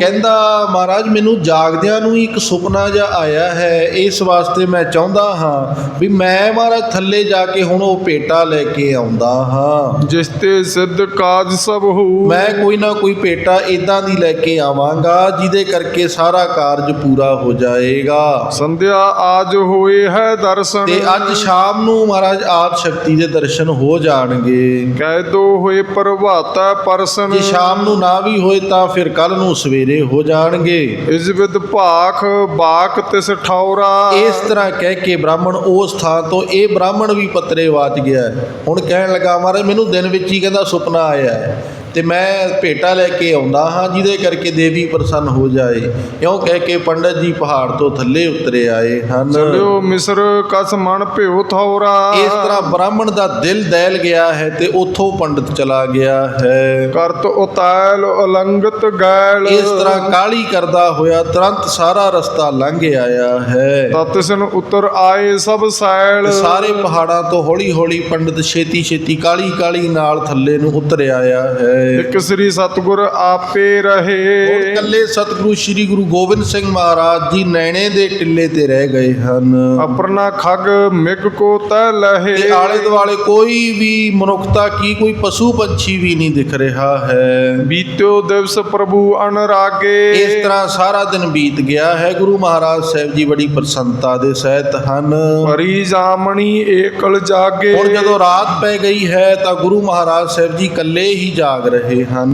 ਕਹਿੰਦਾ ਮਹਾਰਾਜ ਮੈਨੂੰ ਜਾਗਦਿਆਂ ਨੂੰ ਹੀ ਇੱਕ ਸੁਪਨਾ ਜਿਹਾ ਆਇਆ ਹੈ। ਇਸ ਵਾਸਤੇ ਮੈਂ ਚਾਹੁੰਦਾ ਹਾਂ ਵੀ ਮੈਂ ਮਹਾਰਾਜ ਥੱਲੇ ਜਾ ਕੇ ਹੁਣ ਉਹ ਭੇਟਾ ਲੈ ਕੇ ਆਉਂਦਾ ਹਾਂ।
ਜਿਸ ਤੇ ਸਿੱਧ ਕਾਜ ਸਭ ਹੋ।
ਮੈਂ ਕੋਈ ਨਾ ਕੋਈ ਭੇਟਾ ਇਦਾਂ ਦੀ ਲੈ ਕੇ ਆਵਾਂਗਾ ਜਿਹਦੇ ਕਰਕੇ ਸਾਰਾ ਕਾਰਜ ਪੂਰਾ ਹੋ ਜਾਏਗਾ।
ਸੰਧਿਆ ਆਜ ਹੋਏ ਹੈ ਦਰਸ਼ਨ।
ਤੇ ਅੱਜ ਸ਼ਾਮ ਨੂੰ ਮਹਾਰਾਜ ਆਦ ਸ਼ਕਤੀ ਦੇ ਦਰਸ਼ਨ ਹੋ ਜਾਣਗੇ।
ਕਹਿ ਦੋ ਹੋਏ ਪ੍ਰਭਾਤਾ ਪਰਸਨ।
ਜੇ ਸ਼ਾਮ ਨੂੰ ਨਾ ਵੀ ਹੋਏ ਤਾਂ ਫਿਰ ਕੱਲ ਨੂੰ ਸਵੇਰੇ ਹੋ ਜਾਣਗੇ।
ਇਸ ਵਿਦ ਭਾਖ ਬਾਕ ਤਿਸ ਠੌਰਾ।
ਇਸ ਤਰ੍ਹਾਂ ਕਹਿ ਕੇ ਬ੍ਰਾਹਮਣ ਉਸ ਥਾਂ ਤੋਂ ਇਹ ਬ੍ਰਾਹਮਣ ਵੀ ਪੱਤਰੇ ਵਾਚ ਗਿਆ। ਹੁਣ ਕਹਿਣ ਲੱਗਾ ਮਹਾਰਾਜ ਮੈਨੂੰ ਦਿਨ ਵਿੱਚ ਹੀ ਕਹਿੰਦਾ ਸੁਪਨਾ ਆਇਆ ਤੇ ਮੈਂ ਭੇਟਾ ਲੈ ਕੇ ਆਉਂਦਾ ਹਾਂ ਜਿਹਦੇ ਕਰਕੇ ਦੇਵੀ ਪ੍ਰਸੰਨ ਹੋ ਜਾਏ। ਇਉਂ ਕਹਿ ਕੇ ਪੰਡਤ ਜੀ ਪਹਾੜ ਤੋਂ ਥੱਲੇ ਉਤਰੇ ਆਏ ਹਨ।
ਚਲਿਓ ਮਿਸਰ ਕਸ ਮਨ ਭਿਓ ਥੌਰਾ
ਇਸ ਤਰ੍ਹਾਂ ਬ੍ਰਾਹਮਣ ਦਾ ਦਿਲ ਦਹਿਲ ਗਿਆ ਹੈ ਤੇ ਉੱਥੋਂ ਪੰਡਤ ਚਲਾ ਗਿਆ ਹੈ।
ਕਰਤ ਉਤੈਲ ਉਲੰਗਤ ਗੈਲ।
ਇਸ ਤਰ੍ਹਾਂ ਕਾਲੀ ਕਰਦਾ ਹੋਇਆ ਤੁਰੰਤ ਸਾਰਾ ਰਸਤਾ ਲੰਘ ਆਇਆ ਹੈ।
ਤਤ ਸਿਨ ਉਤਰ ਆਏ ਸਭ ਸੈਲ।
ਸਾਰੇ ਪਹਾੜਾਂ ਤੋਂ ਹੌਲੀ ਹੌਲੀ ਪੰਡਤ ਛੇਤੀ ਛੇਤੀ ਕਾਲੀ ਕਾਲੀ ਨਾਲ ਥੱਲੇ ਨੂੰ ਉਤਰ ਆਇਆ ਹੈ।
ਇੱਕ ਸ੍ਰੀ ਸਤਗੁਰ ਆਪੇ
ਹੁਣ
ਰਹੇ
ਇਕੱਲੇ ਸਤਿਗੁਰੂ ਸ੍ਰੀ ਗੁਰੂ ਗੋਬਿੰਦ ਸਿੰਘ ਮਹਾਰਾਜ ਜੀ ਨੈਣੇ ਦੇ ਟਿੱਲੇ ਤੇ ਰਹਿ ਗਏ ਹਨ।
ਅਪਰਨਾ ਖਗ ਮਿਗ ਕੋ ਤੈ ਲਹੇ।
ਤੇ ਆਲੇ ਦੁਆਲੇ ਕੋਈ ਵੀ ਮਨੁੱਖਤਾ ਕੀ ਕੋਈ ਪਸ਼ੂ ਪੰਛੀ ਵੀ ਨਹੀਂ ਦਿਖ ਰਿਹਾ ਹੈ।
ਬੀਤਿਓ ਦਿਵਸ ਪ੍ਰਭੂ ਅਨਰਾਗੇ।
ਇਸ ਤਰ੍ਹਾਂ ਸਾਰਾ ਦਿਨ ਬੀਤ ਗਿਆ ਹੈ। ਗੁਰੂ ਮਹਾਰਾਜ ਸਾਹਿਬ ਜੀ ਬੜੀ ਪ੍ਰਸੰਨਤਾ ਦੇ ਸਹਿਤ ਹਨ।
ਪਰੀ ਜਾਮਣੀ ਏਕਲ ਜਾਗੇ।
ਹੁਣ ਜਦੋਂ ਰਾਤ ਪੈ ਗਈ ਹੈ ਤਾਂ ਗੁਰੂ ਮਹਾਰਾਜ ਸਾਹਿਬ ਜੀ ਇਕੱਲੇ ਹੀ ਜਾਗ ਰਹੇ ਹਨ।